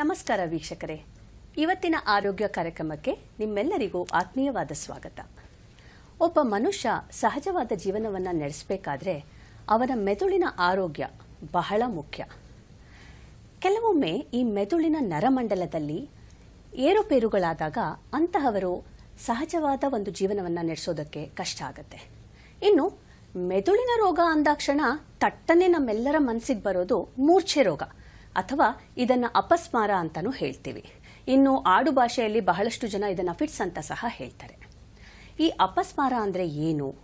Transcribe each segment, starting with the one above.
ನಮಸ್ಕಾರ ವೀಕ್ಷಕರೇ. ಇವತ್ತಿನ ಆರೋಗ್ಯ ಕಾರ್ಯಕ್ರಮಕ್ಕೆ ನಿಮ್ಮೆಲ್ಲರಿಗೂ ಆತ್ಮೀಯವಾದ ಸ್ವಾಗತ. ಒಬ್ಬ ಮನುಷ್ಯ ಸಹಜವಾದ ಜೀವನವನ್ನು ನಡೆಸಬೇಕಾದ್ರೆ ಅವನ ಮೆದುಳಿನ ಆರೋಗ್ಯ ಬಹಳ ಮುಖ್ಯ. ಕೆಲವೊಮ್ಮೆ ಈ ಮೆದುಳಿನ ನರಮಂಡಲದಲ್ಲಿ ಏರುಪೇರುಗಳಾದಾಗ ಅಂತಹವರು ಸಹಜವಾದ ಒಂದು ಜೀವನವನ್ನು ನಡೆಸೋದಕ್ಕೆ ಕಷ್ಟ ಆಗುತ್ತೆ. ಇನ್ನು ಮೆದುಳಿನ ರೋಗ ಅಂದಾಕ್ಷಣ ತಟ್ಟನೆ ನಮ್ಮೆಲ್ಲರ ಮನಸ್ಸಿಗೆ ಬರೋದು ಮೂರ್ಛೆ ರೋಗ. ಅಥವಾ ಇದನ್ನ ಅಪಸ್ಮಾರ ಅಂತಾನೂ ಹೇಳ್ತೀವಿ. ಇನ್ನು ಆಡು ಭಾಷೆಯಲ್ಲಿ ಬಹಳಷ್ಟು ಜನ ಇದನ್ನ ಫಿಟ್ಸ್ ಅಂತ ಸಹ ಹೇಳ್ತಾರೆ. ಈ ಅಪಸ್ಮಾರ ಅಂದ್ರೆ ಏನು?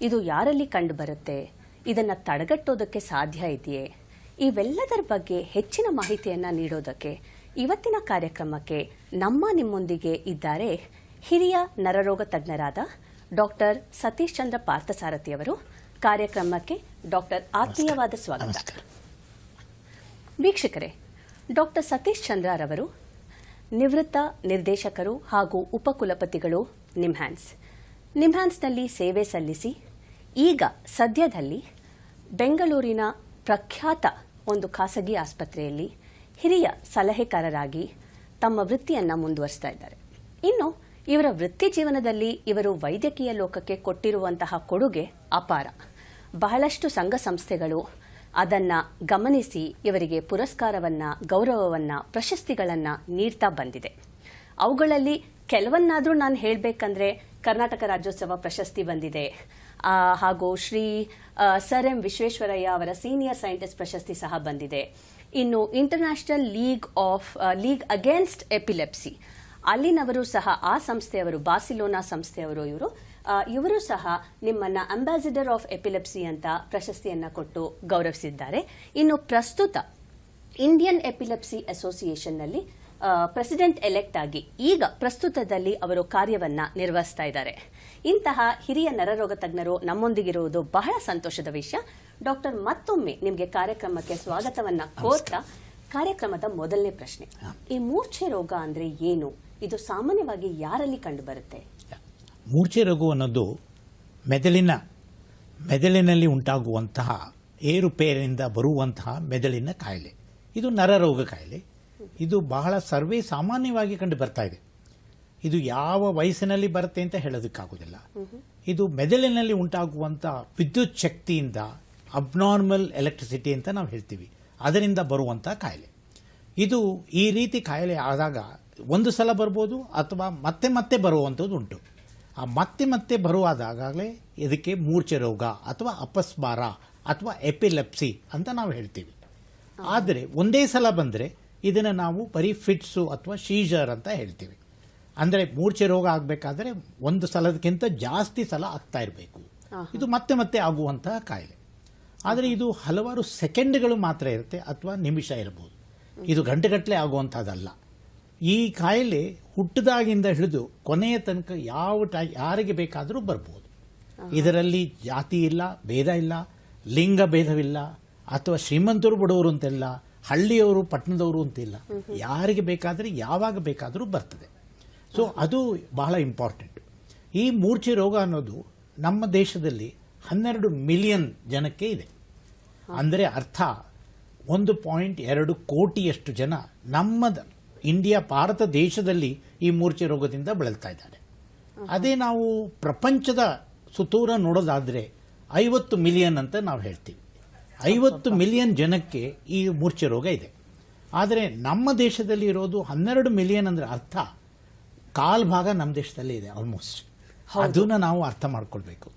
ಇದು ಯಾರಲ್ಲಿ ಕಂಡು ಬರುತ್ತೆ ಇದನ್ನ ತಡೆಗಟ್ಟೋದಕ್ಕೆ ಸಾಧ್ಯ ಇದೆಯೇ? ಇವೆಲ್ಲದರ ಬಗ್ಗೆ ಹೆಚ್ಚಿನ ಮಾಹಿತಿಯನ್ನ ನೀಡೋದಕ್ಕೆ ಇವತ್ತಿನ ಕಾರ್ಯಕ್ರಮಕ್ಕೆ ನಮ್ಮ ನಿಮ್ಮೊಂದಿಗೆ ಇದ್ದಾರೆ ಹಿರಿಯ ನರರೋಗ ತಜ್ಞರಾದ ಡಾಕ್ಟರ್ ಸತೀಶ್ ಚಂದ್ರ ಪಾರ್ಥಸಾರಥಿಯವರು. ಕಾರ್ಯಕ್ರಮಕ್ಕೆ ಡಾಕ್ಟರ್ ಆತ್ಮೀಯವಾದ ಸ್ವಾಗತ. ವೀಕ್ಷಕರೇ, ಡಾಕ್ಟರ್ ಸತೀಶ್ ಚಂದ್ರರವರು, ನಿವೃತ್ತ ನಿರ್ದೇಶಕರು ಹಾಗೂ ಉಪಕುಲಪತಿಗಳು ನಿಮ್ಹ್ಯಾನ್ಸ್ ನಿಮ್ಹ್ಯಾನ್ಸ್ನಲ್ಲಿ ಸೇವೆ ಸಲ್ಲಿಸಿ, ಈಗ ಸದ್ಯದಲ್ಲಿ ಬೆಂಗಳೂರಿನ ಪ್ರಖ್ಯಾತ ಒಂದು ಖಾಸಗಿ ಆಸ್ಪತ್ರೆಯಲ್ಲಿ ಹಿರಿಯ ಸಲಹೆಗಾರರಾಗಿ ತಮ್ಮ ವೃತ್ತಿಯನ್ನು ಮುಂದುವರಿಸ್ತಾ ಇದ್ದಾರೆ. ಇನ್ನು ಇವರ ವೃತ್ತಿ ಜೀವನದಲ್ಲಿ ಇವರು ವೈದ್ಯಕೀಯ ಲೋಕಕ್ಕೆ ಕೊಟ್ಟಿರುವಂತಹ ಕೊಡುಗೆ ಅಪಾರ. ಬಹಳಷ್ಟು ಸಂಘ ಸಂಸ್ಥೆಗಳು ಅದನ್ನ ಗಮನಿಸಿ ಇವರಿಗೆ ಪುರಸ್ಕಾರವನ್ನ, ಗೌರವವನ್ನ, ಪ್ರಶಸ್ತಿಗಳನ್ನ ನೀಡ್ತಾ ಬಂದಿದೆ. ಅವುಗಳಲ್ಲಿ ಕೆಲವನ್ನಾದರೂ ನಾನು ಹೇಳಬೇಕಂದ್ರೆ ಕರ್ನಾಟಕ ರಾಜ್ಯೋತ್ಸವ ಪ್ರಶಸ್ತಿ ಬಂದಿದೆ. ಹಾಗೂ ಶ್ರೀ ಸರ್ ಎಂ ವಿಶ್ವೇಶ್ವರಯ್ಯ ಅವರ ಸೀನಿಯರ್ ಸೈಂಟಿಸ್ಟ್ ಪ್ರಶಸ್ತಿ ಸಹ ಬಂದಿದೆ. ಇನ್ನು international league of league against epilepsy. ಅಲ್ಲಿನವರು ಸಹ ಆ ಸಂಸ್ಥೆಯವರು, ಬಾರ್ಸಿಲೋನಾ ಸಂಸ್ಥೆಯವರು ಇವರು ಇವರು ಸಹ ನಿಮ್ಮನ್ನ ಅಂಬಾಸಿಡರ್ ಆಫ್ ಎಪಿಲೆಪ್ಸಿ ಅಂತ ಪ್ರಶಸ್ತಿಯನ್ನ ಕೊಟ್ಟು ಗೌರವಿಸಿದ್ದಾರೆ. ಇನ್ನು ಪ್ರಸ್ತುತ ಇಂಡಿಯನ್ ಎಪಿಲೆಪ್ಸಿ ಅಸೋಸಿಯೇಷನ್ನಲ್ಲಿ ಪ್ರೆಸಿಡೆಂಟ್ ಎಲೆಕ್ಟ್ ಆಗಿ ಈಗ ಪ್ರಸ್ತುತದಲ್ಲಿ ಅವರು ಕಾರ್ಯವನ್ನ ನಿರ್ವಹಿಸ್ತಾ ಇದ್ದಾರೆ. ಇಂತಹ ಹಿರಿಯ ನರರೋಗ ತಜ್ಞರು ನಮ್ಮೊಂದಿಗಿರುವುದು ಬಹಳ ಸಂತೋಷದ ವಿಷಯ. ಡಾಕ್ಟರ್ ಮತ್ತೊಮ್ಮೆ ನಿಮಗೆ ಕಾರ್ಯಕ್ರಮಕ್ಕೆ ಸ್ವಾಗತವನ್ನ ಕೋರ್ತಾ ಕಾರ್ಯಕ್ರಮದ ಮೊದಲನೇ ಪ್ರಶ್ನೆ. ಈ ಮೂರ್ಛೆ ರೋಗ ಅಂದ್ರೆ ಏನು? ಇದು ಸಾಮಾನ್ಯವಾಗಿ ಯಾರಲ್ಲಿ ಕಂಡು ಬರುತ್ತೆ ಮೂರ್ಛೆ ರಘು ಅನ್ನೋದು ಮೆದುಳಿನ, ಮೆದುಳಿನಲ್ಲಿ ಉಂಟಾಗುವಂತಹ ಏರುಪೇರಿನಿಂದ ಬರುವಂತಹ ಮೆದುಳಿನ ಕಾಯಿಲೆ. ಇದು ನರರೋಗ ಕಾಯಿಲೆ. ಇದು ಬಹಳ ಸರ್ವೇ ಸಾಮಾನ್ಯವಾಗಿ ಕಂಡು ಬರ್ತಾ ಇದೆ. ಇದು ಯಾವ ವಯಸ್ಸಿನಲ್ಲಿ ಬರುತ್ತೆ ಅಂತ ಹೇಳೋದಕ್ಕಾಗೋದಿಲ್ಲ. ಇದು ಮೆದುಳಿನಲ್ಲಿ ಉಂಟಾಗುವಂಥ ವಿದ್ಯುತ್ ಶಕ್ತಿಯಿಂದ ಅಬ್ನಾರ್ಮಲ್ ಎಲೆಕ್ಟ್ರಿಸಿಟಿ ಅಂತ ನಾವು ಹೇಳ್ತೀವಿ. ಅದರಿಂದ ಬರುವಂಥ ಕಾಯಿಲೆ. ಇದು ಈ ರೀತಿ ಕಾಯಿಲೆ ಆದಾಗ ಒಂದು ಸಲ ಬರ್ಬೋದು ಅಥವಾ ಮತ್ತೆ ಮತ್ತೆ ಬರುವಂಥದ್ದು ಉಂಟು. ಆ ಮತ್ತೆ ಮತ್ತೆ ಬರುವಾದಾಗಲೇ ಇದಕ್ಕೆ ಮೂರ್ಛೆ ರೋಗ ಅಥವಾ ಅಪಸ್ಮಾರ ಅಥವಾ ಎಪಿಲೆಪ್ಸಿ ಅಂತ ನಾವು ಹೇಳ್ತೀವಿ. ಆದರೆ ಒಂದೇ ಸಲ ಬಂದರೆ ಇದನ್ನು ನಾವು ಬರೀ ಫಿಟ್ಸು ಅಥವಾ ಶೀಜರ್ ಅಂತ ಹೇಳ್ತೀವಿ. ಅಂದರೆ ಮೂರ್ಛೆ ರೋಗ ಆಗಬೇಕಾದ್ರೆ ಒಂದು ಸಲದಕ್ಕಿಂತ ಜಾಸ್ತಿ ಸಲ ಆಗ್ತಾ ಇರಬೇಕು. ಇದು ಮತ್ತೆ ಮತ್ತೆ ಆಗುವಂತಹ ಕಾಯಿಲೆ. ಆದರೆ ಇದು ಹಲವಾರು ಸೆಕೆಂಡ್ಗಳು ಮಾತ್ರ ಇರುತ್ತೆ ಅಥವಾ ನಿಮಿಷ ಇರಬಹುದು ಇದು ಗಂಟೆಗಟ್ಟಲೆ ಆಗುವಂಥದ್ದಲ್ಲ ಈ ಕಾಯಿಲೆ ಹುಟ್ಟದಾಗಿಂದ ಹಿಡಿದು ಕೊನೆಯ ತನಕ ಯಾವ ಟೈ ಯಾರಿಗೆ ಬೇಕಾದರೂ ಬರ್ಬೋದು. ಇದರಲ್ಲಿ ಜಾತಿ ಇಲ್ಲ ಭೇದ ಇಲ್ಲ ಲಿಂಗ ಭೇದವಿಲ್ಲ ಅಥವಾ ಶ್ರೀಮಂತರು ಬಡವರು ಅಂತಿಲ್ಲ ಹಳ್ಳಿಯವರು ಪಟ್ಟಣದವರು ಅಂತಿಲ್ಲ. ಯಾರಿಗೆ ಬೇಕಾದರೆ ಯಾವಾಗ ಬೇಕಾದರೂ ಬರ್ತದೆ. ಸೊ ಅದು ಬಹಳ ಇಂಪಾರ್ಟೆಂಟ್ ಈ ಮೂರ್ಛೆ ರೋಗ ಅನ್ನೋದು ನಮ್ಮ ದೇಶದಲ್ಲಿ ಹನ್ನೆರಡು ಮಿಲಿಯನ್ ಜನಕ್ಕೆ ಇದೆ. ಅಂದರೆ ಅರ್ಥ ಒಂದು ಪಾಯಿಂಟ್ ಎರಡು ಕೋಟಿಯಷ್ಟು ಜನ ನಮ್ಮ ಇಂಡಿಯಾ ಭಾರತ ದೇಶದಲ್ಲಿ ಈ ಮೂರ್ಛೆ ರೋಗದಿಂದ ಬಳಲ್ತಾ ಇದ್ದಾರೆ. ಅದೇ ನಾವು ಪ್ರಪಂಚದ ಸುತೂರ ನೋಡೋದಾದರೆ ಐವತ್ತು ಮಿಲಿಯನ್ ಅಂತ ನಾವು ಹೇಳ್ತೀವಿ. ಐವತ್ತು ಮಿಲಿಯನ್ ಜನಕ್ಕೆ ಈ ಮೂರ್ಛೆ ರೋಗ ಇದೆ. ಆದರೆ ನಮ್ಮ ದೇಶದಲ್ಲಿ ಇರೋದು ಹನ್ನೆರಡು ಮಿಲಿಯನ್ ಅಂದರೆ ಅರ್ಥ. ಕಾಲ್ ಭಾಗ ನಮ್ಮ ದೇಶದಲ್ಲಿ ಇದೆ ಆಲ್ಮೋಸ್ಟ್ ಅದನ್ನು ನಾವು ಅರ್ಥ ಮಾಡ್ಕೊಳ್ಬೇಕು.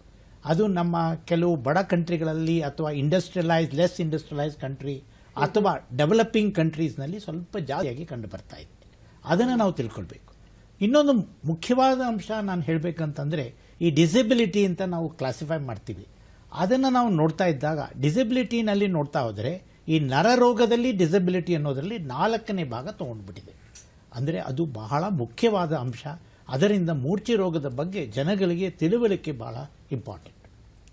ಅದು ನಮ್ಮ ಕೆಲವು ಬಡ ಕಂಟ್ರಿಗಳಲ್ಲಿ ಅಥವಾ ಇಂಡಸ್ಟ್ರಿಯಲೈಸ್ ಲೆಸ್ ಇಂಡಸ್ಟ್ರಿಯಲೈಸ್ ಕಂಟ್ರಿ ಅಥವಾ ಡೆವಲಪಿಂಗ್ ಕಂಟ್ರೀಸ್ನಲ್ಲಿ ಸ್ವಲ್ಪ ಜಾಸ್ತಿಯಾಗಿ ಕಂಡು ಬರ್ತಾ ಇದೆ. ಅದನ್ನು ನಾವು ತಿಳ್ಕೊಳ್ಬೇಕು. ಇನ್ನೊಂದು ಮುಖ್ಯವಾದ ಅಂಶ ನಾನು ಹೇಳಬೇಕಂತಂದರೆ ಈ ಡಿಸೆಬಿಲಿಟಿ ಅಂತ ನಾವು ಕ್ಲಾಸಿಫೈ ಮಾಡ್ತೀವಿ. ಅದನ್ನು ನಾವು ನೋಡ್ತಾ ಇದ್ದಾಗ ಡಿಸೆಬಿಲಿಟಿನಲ್ಲಿ ನೋಡ್ತಾ ಹೋದರೆ ಈ ನರರೋಗದಲ್ಲಿ ಡಿಸೆಬಿಲಿಟಿ ಅನ್ನೋದರಲ್ಲಿ ನಾಲ್ಕನೇ ಭಾಗ ತೊಗೊಂಡ್ಬಿಟ್ಟಿದೆ. ಅಂದರೆ ಅದು ಬಹಳ ಮುಖ್ಯವಾದ ಅಂಶ. ಅದರಿಂದ ಮೂರ್ಛೆ ರೋಗದ ಬಗ್ಗೆ ಜನಗಳಿಗೆ ತಿಳುವಳಿಕೆ ಬಹಳ ಇಂಪಾರ್ಟೆಂಟ್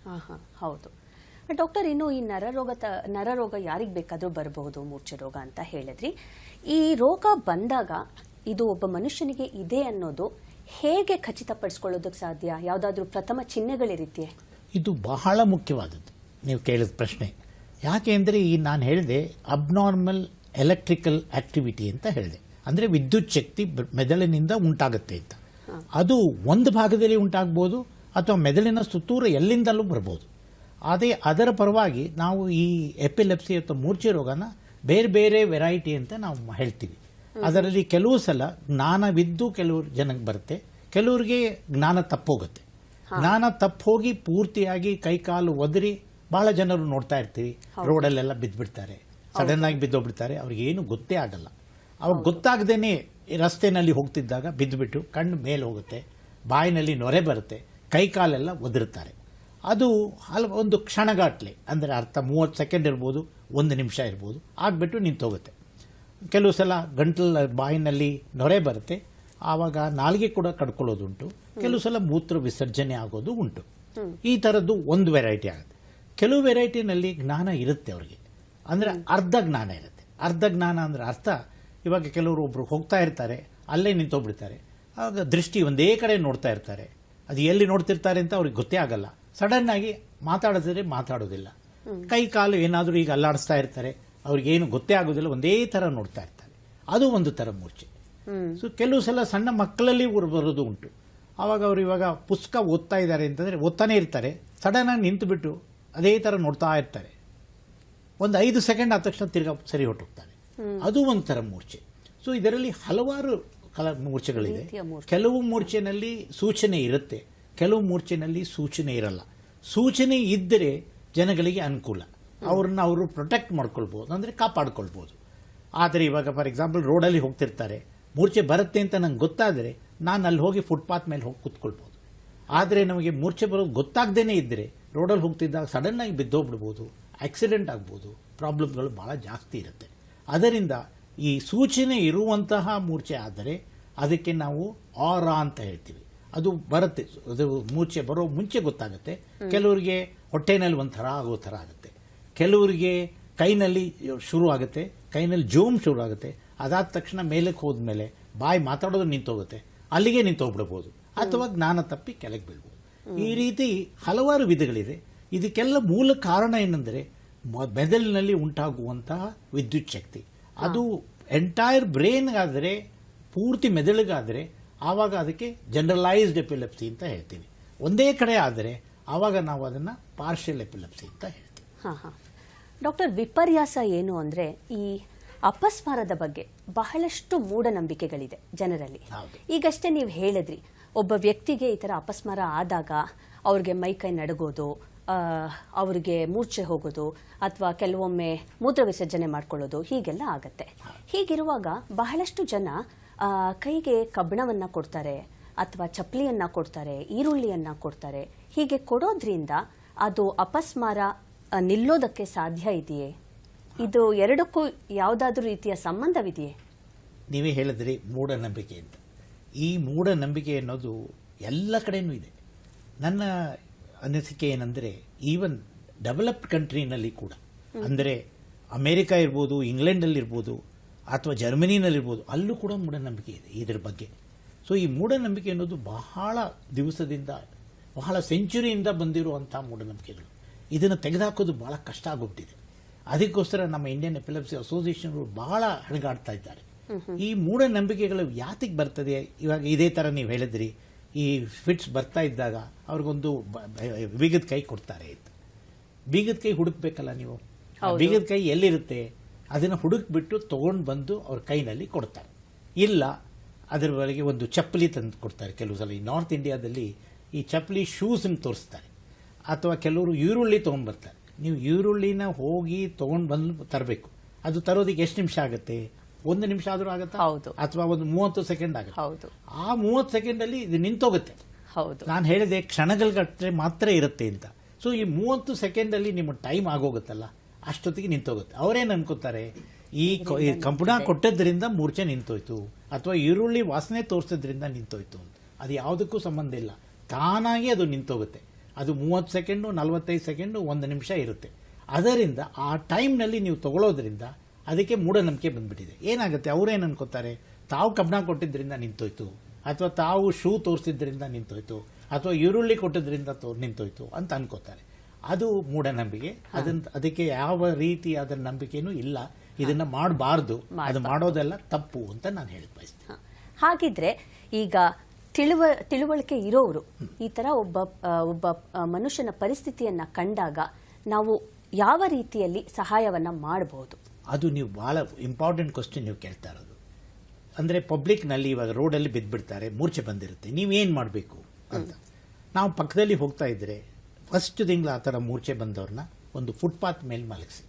ಆಹಾ, ಹೌದು. ಡಾಕ್ಟರ್ ಇನ್ನು ಈ ನರರೋಗ ತ- ನರರೋಗ ಯಾರಿಗೆ ಬೇಕಾದರೂ ಬರಬಹುದು ಮೂರ್ಛೆ ರೋಗ ಅಂತ ಹೇಳಿದ್ರಿ. ಈ ರೋಗ ಬಂದಾಗ ಇದು ಒಬ್ಬ ಮನುಷ್ಯನಿಗೆ ಇದೆ ಅನ್ನೋದು ಹೇಗೆ ಖಚಿತಪಡಿಸ್ಕೊಳ್ಳೋದಕ್ಕೆ ಸಾಧ್ಯ? ಯಾವುದಾದ್ರೂ ಪ್ರಥಮ ಚಿಹ್ನೆಗಳಿರುತ್ತೆ ಇದು ಬಹಳ ಮುಖ್ಯವಾದದ್ದು. ನೀವು ಕೇಳಿದ ಪ್ರಶ್ನೆ. ಯಾಕೆ ಅಂದರೆ ಈ ನಾನು ಹೇಳಿದೆ ಅಬ್ನಾರ್ಮಲ್ ಎಲೆಕ್ಟ್ರಿಕಲ್ ಆಕ್ಟಿವಿಟಿ ಅಂತ ಹೇಳಿದೆ. ಅಂದರೆ ವಿದ್ಯುತ್ ಶಕ್ತಿ ಮೆದುಳಿನಿಂದ ಉಂಟಾಗುತ್ತೆ ಅಂತ. ಅದು ಒಂದು ಭಾಗದಲ್ಲಿ ಉಂಟಾಗ್ಬೋದು ಅಥವಾ ಮೆದುಳಿನ ಸುತ್ತೂರು ಎಲ್ಲಿಂದಲೂ ಬರ್ಬೋದು. ಅದೇ ಅದರ ಪರವಾಗಿ ನಾವು ಈ ಎಪಿಲೆಪ್ಸಿ ಅಥವಾ ಮೂರ್ಛೆ ರೋಗನ ಬೇರೆ ಬೇರೆ ವೆರೈಟಿ ಅಂತ ನಾವು ಹೇಳ್ತೀವಿ. ಅದರಲ್ಲಿ ಕೆಲವು ಸಲ ಜ್ಞಾನವಿದ್ದು ಕೆಲವು ಜನಕ್ಕೆ ಬರುತ್ತೆ. ಕೆಲವರಿಗೆ ಜ್ಞಾನ ತಪ್ಪೋಗುತ್ತೆ. ಜ್ಞಾನ ತಪ್ಪೋಗಿ ಪೂರ್ತಿಯಾಗಿ ಕೈಕಾಲು ಒದರಿ ಬಹಳ ಜನರು ನೋಡ್ತಾ ಇರ್ತೀವಿ. ರೋಡಲ್ಲೆಲ್ಲ ಬಿದ್ದುಬಿಡ್ತಾರೆ ಸಡನ್ ಆಗಿ ಬಿದ್ದೋಗ್ಬಿಡ್ತಾರೆ. ಅವ್ರಿಗೆ ಏನು ಗೊತ್ತೇ ಆಗಲ್ಲ. ಅವ್ರು ಗೊತ್ತಾಗದೇನೆ ರಸ್ತೆನಲ್ಲಿ ಹೋಗ್ತಿದ್ದಾಗ ಬಿದ್ದುಬಿಟ್ಟು ಕಣ್ಣು ಮೇಲೆ ಹೋಗುತ್ತೆ. ಬಾಯಿನಲ್ಲಿ ನೊರೆ ಬರುತ್ತೆ. ಕೈಕಾಲೆಲ್ಲ ಒದರುತ್ತಾರೆ. ಅದು ಹಲ ಒಂದು ಕ್ಷಣಗಾಟ್ಲೆ. ಅಂದರೆ ಅರ್ಥ ಮೂವತ್ತು ಸೆಕೆಂಡ್ ಇರ್ಬೋದು, ಒಂದು ನಿಮಿಷ ಇರ್ಬೋದು. ಆಗಿಬಿಟ್ಟು ನಿಂತೋಗುತ್ತೆ ಕೆಲವು ಸಲ ಗಂಟಲ ಬಾಯಿನಲ್ಲಿ ನೊರೆ ಬರುತ್ತೆ. ಆವಾಗ ನಾಲ್ಗೆ ಕೂಡ ಕಡ್ಕೊಳ್ಳೋದುಂಟು. ಕೆಲವು ಸಲ ಮೂತ್ರ ವಿಸರ್ಜನೆ ಆಗೋದು ಉಂಟು. ಈ ಥರದ್ದು ಒಂದು ವೆರೈಟಿ ಆಗುತ್ತೆ. ಕೆಲವು ವೆರೈಟಿನಲ್ಲಿ ಜ್ಞಾನ ಇರುತ್ತೆ ಅವರಿಗೆ. ಅಂದರೆ ಅರ್ಧ ಜ್ಞಾನ ಇರುತ್ತೆ. ಅರ್ಧ ಜ್ಞಾನ ಅಂದರೆ ಅರ್ಥ, ಇವಾಗ ಕೆಲವರು ಒಬ್ಬರು ಹೋಗ್ತಾ ಇರ್ತಾರೆ, ಅಲ್ಲೇ ನಿಂತೋಗ್ಬಿಡ್ತಾರೆ. ಆಗ ದೃಷ್ಟಿ ಒಂದೇ ಕಡೆ ನೋಡ್ತಾ ಇರ್ತಾರೆ. ಅದು ಎಲ್ಲಿ ನೋಡ್ತಿರ್ತಾರೆ ಅಂತ ಅವ್ರಿಗೆ ಗೊತ್ತೇ ಆಗಲ್ಲ. ಸಡನ್ ಆಗಿ ಮಾತಾಡಿದ್ರೆ ಮಾತಾಡೋದಿಲ್ಲ. ಕೈ ಕಾಲು ಏನಾದರೂ ಈಗ ಅಲ್ಲಾಡಿಸ್ತಾ ಇರ್ತಾರೆ ಅವ್ರಿಗೇನು ಗೊತ್ತೇ ಆಗೋದಿಲ್ಲ ಒಂದೇ ಥರ ನೋಡ್ತಾ ಇರ್ತಾರೆ. ಅದು ಒಂದು ಥರ ಮೂರ್ಛೆ. ಸೊ ಕೆಲವು ಸಲ ಸಣ್ಣ ಮಕ್ಕಳಲ್ಲಿ ಊರು ಬರೋದು ಉಂಟು. ಆವಾಗ ಅವರು ಇವಾಗ ಪುಸ್ತಕ ಓದ್ತಾ ಇದ್ದಾರೆ ಅಂತಂದ್ರೆ ಓದ್ತಾನೆ ಇರ್ತಾರೆ. ಸಡನ್ ಆಗಿ ನಿಂತು ಬಿಟ್ಟು ಅದೇ ಥರ ನೋಡ್ತಾ ಇರ್ತಾರೆ. ಒಂದು ಐದು ಸೆಕೆಂಡ್ ಆದ ತಕ್ಷಣ ತಿರ್ಗಾ ಸರಿ ಹೊಟ್ಟೋಗ್ತಾರೆ ಅದು ಒಂಥರ ಮೂರ್ಛೆ. ಸೊ ಇದರಲ್ಲಿ ಹಲವಾರು ಕಲ ಮೂರ್ಛೆಗಳಿದೆ. ಕೆಲವು ಮೂರ್ಛೆನಲ್ಲಿ ಸೂಚನೆ ಇರುತ್ತೆ. ಕೆಲವು ಮೂರ್ಛೆನಲ್ಲಿ ಸೂಚನೆ ಇರಲ್ಲ. ಸೂಚನೆ ಇದ್ದರೆ ಜನಗಳಿಗೆ ಅನುಕೂಲ. ಅವ್ರನ್ನ ಅವರು ಪ್ರೊಟೆಕ್ಟ್ ಮಾಡ್ಕೊಳ್ಬೋದು, ಅಂದರೆ ಕಾಪಾಡ್ಕೊಳ್ಬೋದು. ಆದರೆ ಇವಾಗ ಫಾರ್ ಎಕ್ಸಾಂಪಲ್ ರೋಡಲ್ಲಿ ಹೋಗ್ತಿರ್ತಾರೆ. ಮೂರ್ಛೆ ಬರುತ್ತೆ ಅಂತ ನಂಗೆ ಗೊತ್ತಾದರೆ ನಾನು ಅಲ್ಲಿ ಹೋಗಿ ಫುಟ್ಪಾತ್ ಮೇಲೆ ಹೋಗಿ ಕೂತ್ಕೊಳ್ಬೋದು. ಆದರೆ ನಮಗೆ ಮೂರ್ಛೆ ಬರೋದು ಗೊತ್ತಾಗ್ದೇನೆ ಇದ್ದರೆ ರೋಡಲ್ಲಿ ಹೋಗ್ತಿದ್ದಾಗ ಸಡನ್ನಾಗಿ ಬಿದ್ದೋಗ್ಬಿಡ್ಬೋದು ಆಕ್ಸಿಡೆಂಟ್ ಆಗ್ಬೋದು ಪ್ರಾಬ್ಲಮ್ಗಳು ಭಾಳ ಜಾಸ್ತಿ ಇರುತ್ತೆ. ಅದರಿಂದ ಈ ಸೂಚನೆ ಇರುವಂತಹ ಮೂರ್ಛೆ ಆದರೆ ಅದಕ್ಕೆ ನಾವು ಆರ ಅಂತ ಹೇಳ್ತೀವಿ. ಅದು ಬರುತ್ತೆ. ಅದು ಮೂರ್ಛೆ ಬರೋ ಮುಂಚೆ ಗೊತ್ತಾಗುತ್ತೆ. ಕೆಲವರಿಗೆ ಹೊಟ್ಟೆನಲ್ಲಿ ಒಂಥರ ಆಗೋ ಥರ ಆಗುತ್ತೆ. ಕೆಲವರಿಗೆ ಕೈನಲ್ಲಿ ಶುರು ಆಗುತ್ತೆ. ಕೈನಲ್ಲಿ ಜೋಮ್ ಶುರು ಆಗುತ್ತೆ. ಅದಾದ ತಕ್ಷಣ ಮೇಲಕ್ಕೆ ಹೋದ್ಮೇಲೆ ಬಾಯಿ ಮಾತಾಡೋದು ನಿಂತೋಗುತ್ತೆ. ಅಲ್ಲಿಗೆ ನಿಂತೋಗ್ಬಿಡ್ಬೋದು. ಅಥವಾ ಜ್ಞಾನ ತಪ್ಪಿ ಕೆಳಗೆ ಬೀಳ್ಬೋದು. ಈ ರೀತಿ ಹಲವಾರು ವಿಧಗಳಿದೆ ಇದಕ್ಕೆಲ್ಲ ಮೂಲ ಕಾರಣ ಏನಂದರೆ ಮ- ಮೆದುಳಿನಲ್ಲಿ ಉಂಟಾಗುವಂತಹ ವಿದ್ಯುತ್ ಶಕ್ತಿ. ಅದು ಎಂಟೈರ್ ಬ್ರೈನ್ಗಾದರೆ ಪೂರ್ತಿ ಮೆದುಳಿಗಾದರೆ ಆವಾಗ ಅದಕ್ಕೆ ಜನರಲೈಸ್ಡ್ ಎಪಿಲೆಪ್ಸಿ ಅಂತ ಹೇಳ್ತೀವಿ ಒಂದೇ ಕಡೆ ಆದರೆ ಆವಾಗ ನಾವು ಅದನ್ನು ಪಾರ್ಷಿಯಲ್ ಎಪಿಲೆಪ್ಸಿ ಅಂತ ಹೇಳ್ತೀವಿ. ಹಾ ಹಾ. ಡಾಕ್ಟರ್ ವಿಪರ್ಯಾಸ ಏನು ಅಂದ್ರೆ ಈ ಅಪಸ್ಮಾರದ ಬಗ್ಗೆ ಬಹಳಷ್ಟು ಮೂಢನಂಬಿಕೆಗಳಿದೆ ಜನರಲ್ಲಿ. ಈಗಷ್ಟೇ ನೀವು ಹೇಳಿದ್ರಿ ಒಬ್ಬ ವ್ಯಕ್ತಿಗೆ ಈ ಥರ ಅಪಸ್ಮಾರ ಆದಾಗ ಅವ್ರಿಗೆ ಮೈಕೈ ನಡಗೋದು ಅವರಿಗೆ ಮೂರ್ಛೆ ಹೋಗೋದು ಅಥವಾ ಕೆಲವೊಮ್ಮೆ ಮೂತ್ರ ವಿಸರ್ಜನೆ ಮಾಡ್ಕೊಳ್ಳೋದು ಹೀಗೆಲ್ಲ ಆಗತ್ತೆ. ಹೀಗಿರುವಾಗ ಬಹಳಷ್ಟು ಜನ ಕೈಗೆ ಕಬ್ಬಿಣವನ್ನ ಕೊಡ್ತಾರೆ ಅಥವಾ ಚಪ್ಪಲಿಯನ್ನ ಕೊಡ್ತಾರೆ ಈರುಳ್ಳಿಯನ್ನ ಕೊಡ್ತಾರೆ. ಹೀಗೆ ಕೊಡೋದ್ರಿಂದ ಅದು ಅಪಸ್ಮಾರ ನಿಲ್ಲೋದಕ್ಕೆ ಸಾಧ್ಯ ಇದೆಯೇ? ಇದು ಎರಡಕ್ಕೂ ಯಾವುದಾದ್ರೂ ರೀತಿಯ ಸಂಬಂಧವಿದೆಯೇ? ನೀವೇ ಹೇಳಿದ್ರಿ ಮೂಢನಂಬಿಕೆ ಅಂತ. ಈ ಮೂಢನಂಬಿಕೆ ಅನ್ನೋದು ಎಲ್ಲ ಕಡೆಯೂ ಇದೆ. ನನ್ನ ಅನಿಸಿಕೆ ಏನಂದರೆ ಈವನ್ ಡೆವಲಪ್ಡ್ ಕಂಟ್ರಿನಲ್ಲಿ ಕೂಡ. ಅಂದರೆ ಅಮೇರಿಕಾ ಇರ್ಬೋದು ಇಂಗ್ಲೆಂಡಲ್ಲಿರ್ಬೋದು ಅಥವಾ ಜರ್ಮನಿನಲ್ಲಿರ್ಬೋದು ಅಲ್ಲೂ ಕೂಡ ಮೂಢನಂಬಿಕೆ ಇದೆ ಇದರ ಬಗ್ಗೆ. ಸೊ ಈ ಮೂಢನಂಬಿಕೆ ಅನ್ನೋದು ಬಹಳ ದಿವಸದಿಂದ ಬಹಳ ಸೆಂಚುರಿಯಿಂದ ಬಂದಿರುವಂಥ ಮೂಢನಂಬಿಕೆಗಳು. ಇದನ್ನು ತೆಗೆದುಹಾಕೋದು ಬಹಳ ಕಷ್ಟ ಆಗೋಗ್ಬಿಟ್ಟಿದೆ. ಅದಕ್ಕೋಸ್ಕರ ನಮ್ಮ ಇಂಡಿಯನ್ ಎಪಿಲೆಪ್ಸಿ ಅಸೋಸಿಯೇಷನ್ಗಳು ಬಹಳ ಹಣಗಾಡ್ತಾ ಇದ್ದಾರೆ. ಈ ಮೂಢನಂಬಿಕೆಗಳು ಯಾತಿಗೆ ಬರ್ತದೆ? ಇವಾಗ ಇದೇ ಥರ ನೀವು ಹೇಳಿದ್ರಿ ಈ ಫಿಟ್ಸ್ ಬರ್ತಾ ಇದ್ದಾಗ ಅವ್ರಿಗೊಂದು ಬೀಗದ ಕೈ ಕೊಡ್ತಾರೆ ಬೀಗದ ಕೈ ಹುಡುಕ್ಬೇಕಲ್ಲ ನೀವು? ಬೀಗದ ಕೈ ಎಲ್ಲಿರುತ್ತೆ? ಅದನ್ನು ಹುಡುಕ್ಬಿಟ್ಟು ತೊಗೊಂಡು ಬಂದು ಅವ್ರ ಕೈನಲ್ಲಿ ಕೊಡ್ತಾರೆ. ಇಲ್ಲ ಅದರ ಒಳಗೆ ಒಂದು ಚಪ್ಪಲಿ ತಂದು ಕೊಡ್ತಾರೆ ಕೆಲವು ಸಲ. ಈ ನಾರ್ತ್ ಇಂಡಿಯಾದಲ್ಲಿ ಈ ಚಪ್ಪಲಿ ಶೂಸನ್ನು ತೋರಿಸ್ತಾರೆ. ಅಥವಾ ಕೆಲವರು ಈರುಳ್ಳಿ ತೊಗೊಂಡ್ಬರ್ತಾರೆ ನೀವು ಈರುಳ್ಳಿನ ಹೋಗಿ ತೊಗೊಂಡು ಬಂದು ತರಬೇಕು. ಅದು ತರೋದಕ್ಕೆ ಎಷ್ಟು ನಿಮಿಷ ಆಗುತ್ತೆ? ಒಂದು ನಿಮಿಷ ಆದರೂ ಆಗುತ್ತಾ? ಹೌದು. ಅಥವಾ ಒಂದು ಮೂವತ್ತು ಸೆಕೆಂಡ್ ಆಗುತ್ತೆ? ಹೌದು. ಆ ಮೂವತ್ತು ಸೆಕೆಂಡಲ್ಲಿ ಇದು ನಿಂತೋಗುತ್ತೆ. ಹೌದು. ನಾನು ಹೇಳಿದೆ ಕ್ಷಣಗಳ್ಗಟ್ಟರೆ ಮಾತ್ರ ಇರುತ್ತೆ ಅಂತ. ಸೊ ಈ ಮೂವತ್ತು ಸೆಕೆಂಡಲ್ಲಿ ನಿಮ್ಮ ಟೈಮ್ ಆಗೋಗುತ್ತಲ್ಲ? ಅಷ್ಟೊತ್ತಿಗೆ ನಿಂತೋಗುತ್ತೆ. ಅವರೇನು ಅನ್ಕೋತಾರೆ ಈ ಕಂಪಣ ಕೊಟ್ಟದ್ರಿಂದ ಮೂರ್ಛೆ ನಿಂತೋಯ್ತು. ಅಥವಾ ಈರುಳ್ಳಿ ವಾಸನೆ ತೋರಿಸಿದ್ರಿಂದ ನಿಂತೋಯ್ತು ಅಂತ. ಅದು ಯಾವುದಕ್ಕೂ ಸಂಬಂಧ ಇಲ್ಲ. ತಾನಾಗಿ ಅದು ನಿಂತೋಗುತ್ತೆ. ಅದು ಮೂವತ್ತು ಸೆಕೆಂಡು ನಲವತ್ತೈದು ಸೆಕೆಂಡು ಒಂದು ನಿಮಿಷ ಇರುತ್ತೆ. ಅದರಿಂದ ಆ ಟೈಮ್ನಲ್ಲಿ ನೀವು ತಗೊಳ್ಳೋದ್ರಿಂದ ಅದಕ್ಕೆ ಮೂಢನಂಬಿಕೆ ಬಂದ್ಬಿಟ್ಟಿದೆ. ಏನಾಗುತ್ತೆ? ಅವ್ರೇನು ಅನ್ಕೋತಾರೆ ತಾವು ಕಬ್ಬಣ ಕೊಟ್ಟಿದ್ದರಿಂದ ನಿಂತೋಯ್ತು. ಅಥವಾ ತಾವು ಶೂ ತೋರಿಸಿದ್ದರಿಂದ ನಿಂತೋಯ್ತು. ಅಥವಾ ಈರುಳ್ಳಿ ಕೊಟ್ಟಿದ್ದರಿಂದ ತೋ ನಿಂತೋಯ್ತು ಅಂತ ಅನ್ಕೋತಾರೆ. ಅದು ಮೂಢನಂಬಿಕೆ. ಅದನ್ನ ಅದಕ್ಕೆ ಯಾವ ರೀತಿಯಾದ ನಂಬಿಕೆನೂ ಇಲ್ಲ. ಇದನ್ನ ಮಾಡಬಾರ್ದು. ಅದು ಮಾಡೋದೆಲ್ಲ ತಪ್ಪು ಅಂತ ನಾನು ಹೇಳಿ ಬಯಸ್ತೀನಿ ಹಾಗಿದ್ರೆ ಈಗ ತಿಳುವ ತಿಳುವಳಿಕೆ ಇರೋರು ಈ ತರ ಒಬ್ಬ ಒಬ್ಬ ಮನುಷ್ಯನ ಪರಿಸ್ಥಿತಿಯನ್ನ ಕಂಡಾಗ ನಾವು ಯಾವ ರೀತಿಯಲ್ಲಿ ಸಹಾಯವನ್ನ ಮಾಡಬಹುದು ಅದು ನೀವು ಬಹಳ ಇಂಪಾರ್ಟೆಂಟ್ ಕ್ವಶನ್ ನೀವು ಕೇಳ್ತಾ ಇರೋದು. ಅಂದರೆ ಪಬ್ಲಿಕ್ನಲ್ಲಿ ಇವಾಗ ರೋಡಲ್ಲಿ ಬಿದ್ದುಬಿಡ್ತಾರೆ ಮೂರ್ಛೆ ಬಂದಿರುತ್ತೆ ನೀವೇನು ಮಾಡಬೇಕು ಅಂತ. ನಾವು ಪಕ್ಕದಲ್ಲಿ ಹೋಗ್ತಾ ಇದ್ದರೆ ಫಸ್ಟ್ ತಿಂಗಳು ಆ ಥರ ಮೂರ್ಛೆ ಬಂದವ್ರನ್ನ ಒಂದು ಫುಟ್ಪಾತ್ ಮೇಲೆ ಮಲಗಿಸಿ.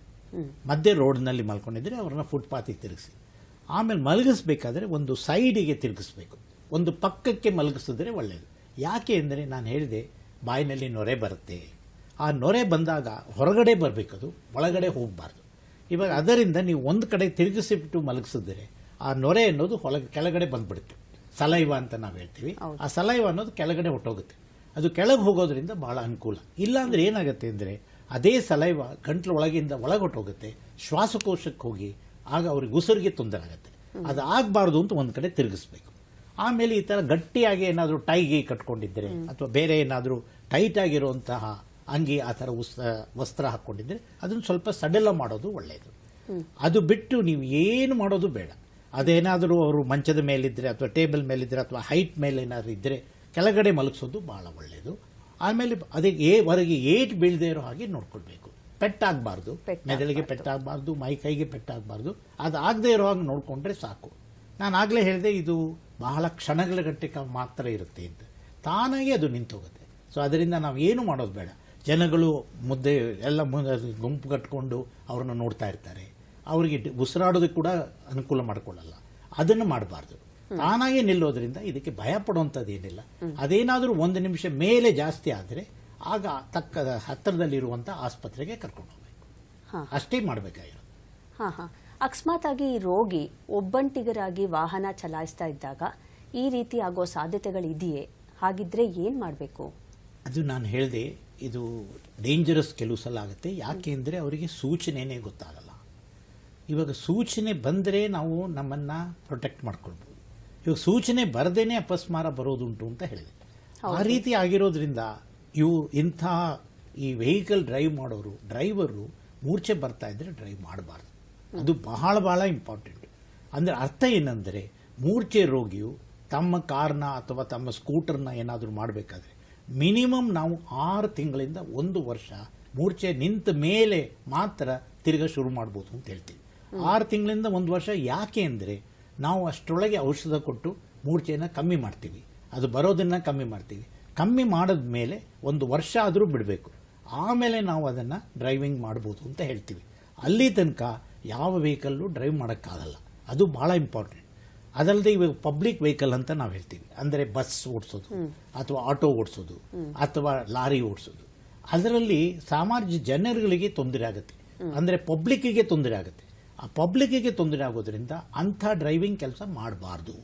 ಮಧ್ಯೆ ರೋಡ್ನಲ್ಲಿ ಮಲ್ಕೊಂಡಿದ್ರೆ ಅವ್ರನ್ನ ಫುಟ್ಪಾತಿಗೆ ತಿರುಗಿಸಿ. ಆಮೇಲೆ ಮಲಗಿಸ್ಬೇಕಾದ್ರೆ ಒಂದು ಸೈಡಿಗೆ ತಿರುಗಿಸ್ಬೇಕು. ಒಂದು ಪಕ್ಕಕ್ಕೆ ಮಲಗಿಸಿದ್ರೆ ಒಳ್ಳೆಯದು ಯಾಕೆ ಅಂದರೆ ನಾನು ಹೇಳಿದೆ ಬಾಯಿನಲ್ಲಿ ನೊರೆ ಬರುತ್ತೆ. ಆ ನೊರೆ ಬಂದಾಗ ಹೊರಗಡೆ ಬರಬೇಕದು ಒಳಗಡೆ ಹೋಗಬಾರ್ದು. ಇವಾಗ ಅದರಿಂದ ನೀವು ಒಂದು ಕಡೆ ತಿರುಗಿಸಿಬಿಟ್ಟು ಮಲಗಿಸಿದ್ರೆ ಆ ನೊರೆ ಅನ್ನೋದು ಹೊಲ ಕೆಳಗಡೆ ಬಂದ್ಬಿಡುತ್ತೆ. ಸಲೈವ ಅಂತ ನಾವು ಹೇಳ್ತೀವಿ. ಆ ಸಲೈವ ಅನ್ನೋದು ಕೆಳಗಡೆ ಹೊಟ್ಟೋಗುತ್ತೆ ಅದು ಕೆಳಗೆ ಹೋಗೋದ್ರಿಂದ ಬಹಳ ಅನುಕೂಲ. ಇಲ್ಲಾಂದ್ರೆ ಏನಾಗುತ್ತೆ ಅಂದರೆ ಅದೇ ಸಲೈವ ಗಂಟ್ಲು ಒಳಗಿಂದ ಒಳಗೆ ಹೋಗುತ್ತೆ ಶ್ವಾಸಕೋಶಕ್ಕೆ ಹೋಗಿ ಆಗ ಅವ್ರಿಗೆ ಉಸಿರಿಗೆ ತೊಂದರೆ ಆಗುತ್ತೆ. ಅದು ಆಗಬಾರ್ದು ಅಂತ ಒಂದು ಕಡೆ ತಿರುಗಿಸ್ಬೇಕು. ಆಮೇಲೆ ಈ ಥರ ಗಟ್ಟಿಯಾಗಿ ಏನಾದರೂ ಟೈಗೆ ಕಟ್ಕೊಂಡಿದ್ದರೆ ಅಥವಾ ಬೇರೆ ಏನಾದರೂ ಟೈಟ್ ಆಗಿರುವಂತಹ ಅಂಗಿ ಆ ಥರ ಉಸ್ ವಸ್ತ್ರ ಹಾಕ್ಕೊಂಡಿದ್ರೆ ಅದನ್ನು ಸ್ವಲ್ಪ ಸಡಿಲ ಮಾಡೋದು ಒಳ್ಳೆಯದು ಅದು ಬಿಟ್ಟು ನೀವು ಏನು ಮಾಡೋದು ಬೇಡ. ಅದೇನಾದರೂ ಅವರು ಮಂಚದ ಮೇಲಿದ್ದರೆ ಅಥವಾ ಟೇಬಲ್ ಮೇಲಿದ್ದರೆ ಅಥವಾ ಹೈಟ್ ಮೇಲೆ ಏನಾದರೂ ಇದ್ದರೆ ಕೆಳಗಡೆ ಮಲಗಿಸೋದು ಭಾಳ ಒಳ್ಳೆಯದು ಆಮೇಲೆ ಅದಕ್ಕೆ ಏ ಹೊರಗೆ ಏಟ್ ಬೀಳದೇ ಇರೋ ಹಾಗೆ ನೋಡ್ಕೊಳ್ಬೇಕು. ಪೆಟ್ಟಾಗಬಾರ್ದು. ಮೆದಳಿಗೆ ಪೆಟ್ಟಾಗಬಾರ್ದು ಮೈ ಕೈಗೆ ಪೆಟ್ಟಾಗಬಾರ್ದು. ಅದು ಆಗದೆ ಇರೋ ಹಾಗೆ ನೋಡಿಕೊಂಡ್ರೆ ಸಾಕು. ನಾನು ಆಗಲೇ ಹೇಳಿದೆ ಇದು ಬಹಳ ಕ್ಷಣಗಳ ಗಂಟೆ ಮಾತ್ರ ಇರುತ್ತೆ ಅಂತ. ತಾನಾಗಿ ಅದು ನಿಂತೋಗುತ್ತೆ. ಸೊ ಅದರಿಂದ ನಾವು ಏನು ಮಾಡೋದು ಬೇಡ. ಜನಗಳು ಮುದ್ದೆ ಎಲ್ಲ ಗುಂಪು ಕಟ್ಕೊಂಡು ಅವ್ರನ್ನ ನೋಡ್ತಾ ಇರ್ತಾರೆ. ಅವರಿಗೆ ಉಸಿರಾಡೋದಕ್ಕೆ ಕೂಡ ಅನುಕೂಲ ಮಾಡಿಕೊಳ್ಳಲ್ಲ. ಅದನ್ನು ಮಾಡಬಾರ್ದು. ತಾನಾಗಿ ನಿಲ್ಲೋದ್ರಿಂದ ಇದಕ್ಕೆ ಭಯ ಪಡುವಂಥದ್ದು ಏನಿಲ್ಲ. ಅದೇನಾದರೂ ಒಂದು ನಿಮಿಷ ಮೇಲೆ ಜಾಸ್ತಿ ಆದರೆ ಆಗ ತಕ್ಕ ಹತ್ತಿರದಲ್ಲಿರುವಂಥ ಆಸ್ಪತ್ರೆಗೆ ಕರ್ಕೊಂಡು ಹೋಗ್ಬೇಕು. ಹಾ. ಅಷ್ಟೇ ಮಾಡಬೇಕಾಗಿರೋದು. ಹಾ ಹಾ. ಅಕಸ್ಮಾತ್ ಆಗಿ ಈ ರೋಗಿ ಒಬ್ಬಂಟಿಗರಾಗಿ ವಾಹನ ಚಲಾಯಿಸ್ತಾ ಇದ್ದಾಗ ಈ ರೀತಿ ಆಗೋ ಸಾಧ್ಯತೆಗಳಿದೆಯೇ? ಹಾಗಿದ್ರೆ ಏನ್ ಮಾಡಬೇಕು? ಅದು ನಾನು ಹೇಳಿದೆ ಇದು ಡೇಂಜರಸ್ ಕೆಲವು ಸಲ ಆಗುತ್ತೆ ಯಾಕೆ ಅಂದರೆ ಅವರಿಗೆ ಸೂಚನೆನೇ ಗೊತ್ತಾಗಲ್ಲ. ಇವಾಗ ಸೂಚನೆ ಬಂದರೆ ನಾವು ನಮ್ಮನ್ನು ಪ್ರೊಟೆಕ್ಟ್ ಮಾಡ್ಕೊಳ್ಬೋದು. ಇವಾಗ ಸೂಚನೆ ಬರದೇನೆ ಅಪಸ್ಮಾರ ಬರೋದುಂಟು ಅಂತ ಹೇಳಿದೆ. ಆ ರೀತಿ ಆಗಿರೋದ್ರಿಂದ ಇವು ಇಂಥ ಈ ವೆಹಿಕಲ್ ಡ್ರೈವ್ ಮಾಡೋರು ಡ್ರೈವರು ಮೂರ್ಛೆ ಬರ್ತಾ ಇದ್ರೆ ಡ್ರೈವ್ ಮಾಡಬಾರ್ದು. ಅದು ಬಹಳ ಬಹಳ ಇಂಪಾರ್ಟೆಂಟ್ ಅಂದರೆ ಅರ್ಥ ಏನಂದರೆ ಮೂರ್ಛೆ ರೋಗಿಯು ತಮ್ಮ ಕಾರ್ನ ಅಥವಾ ತಮ್ಮ ಸ್ಕೂಟರ್ನ ಏನಾದರೂ ಮಾಡಬೇಕಾದ್ರೆ ಮಿನಿಮಮ್ ನಾವು ಆರು ತಿಂಗಳಿಂದ ಒಂದು ವರ್ಷ ಮೂರ್ಛೆ ನಿಂತ ಮೇಲೆ ಮಾತ್ರ ತಿರ್ಗ ಶುರು ಮಾಡ್ಬೋದು ಅಂತ ಹೇಳ್ತೀವಿ. ಆರು ತಿಂಗಳಿಂದ ಒಂದು ವರ್ಷ ಯಾಕೆ ಅಂದರೆ ನಾವು ಅಷ್ಟರೊಳಗೆ ಔಷಧ ಕೊಟ್ಟು ಮೂರ್ಛೆಯನ್ನು ಕಮ್ಮಿ ಮಾಡ್ತೀವಿ. ಅದು ಬರೋದನ್ನು ಕಮ್ಮಿ ಮಾಡ್ತೀವಿ. ಕಮ್ಮಿ ಮಾಡಿದ ಮೇಲೆ ಒಂದು ವರ್ಷ ಆದರೂ ಬಿಡಬೇಕು. ಆಮೇಲೆ ನಾವು ಅದನ್ನು ಡ್ರೈವಿಂಗ್ ಮಾಡ್ಬೋದು ಅಂತ ಹೇಳ್ತೀವಿ. ಅಲ್ಲಿ ತನಕ ಯಾವ ವೆಹಿಕಲ್ಲು ಡ್ರೈವ್ ಮಾಡೋಕ್ಕಾಗಲ್ಲ. ಅದು ಭಾಳ ಇಂಪಾರ್ಟೆಂಟ್. ಅದಲ್ಲದೆ ಇವಾಗ ಪಬ್ಲಿಕ್ ವೆಹಿಕಲ್ ಅಂತ ನಾವು ಹೇಳ್ತೀವಿ. ಅಂದರೆ ಬಸ್ ಓಡಿಸೋದು ಅಥವಾ ಆಟೋ ಓಡಿಸೋದು ಅಥವಾ ಲಾರಿ ಓಡಿಸೋದು. ಅದರಲ್ಲಿ ಸಾಮಾನ್ಯ ಜನರುಗಳಿಗೆ ತೊಂದರೆ ಆಗುತ್ತೆ. ಅಂದರೆ ಪಬ್ಲಿಕ್ಕಿಗೆ ತೊಂದರೆ ಆಗುತ್ತೆ. ಆ ಪಬ್ಲಿಕ್ಕಿಗೆ ತೊಂದರೆ ಆಗೋದ್ರಿಂದ ಅಂಥ ಡ್ರೈವಿಂಗ್ ಕೆಲಸ ಮಾಡಬಾರ್ದು.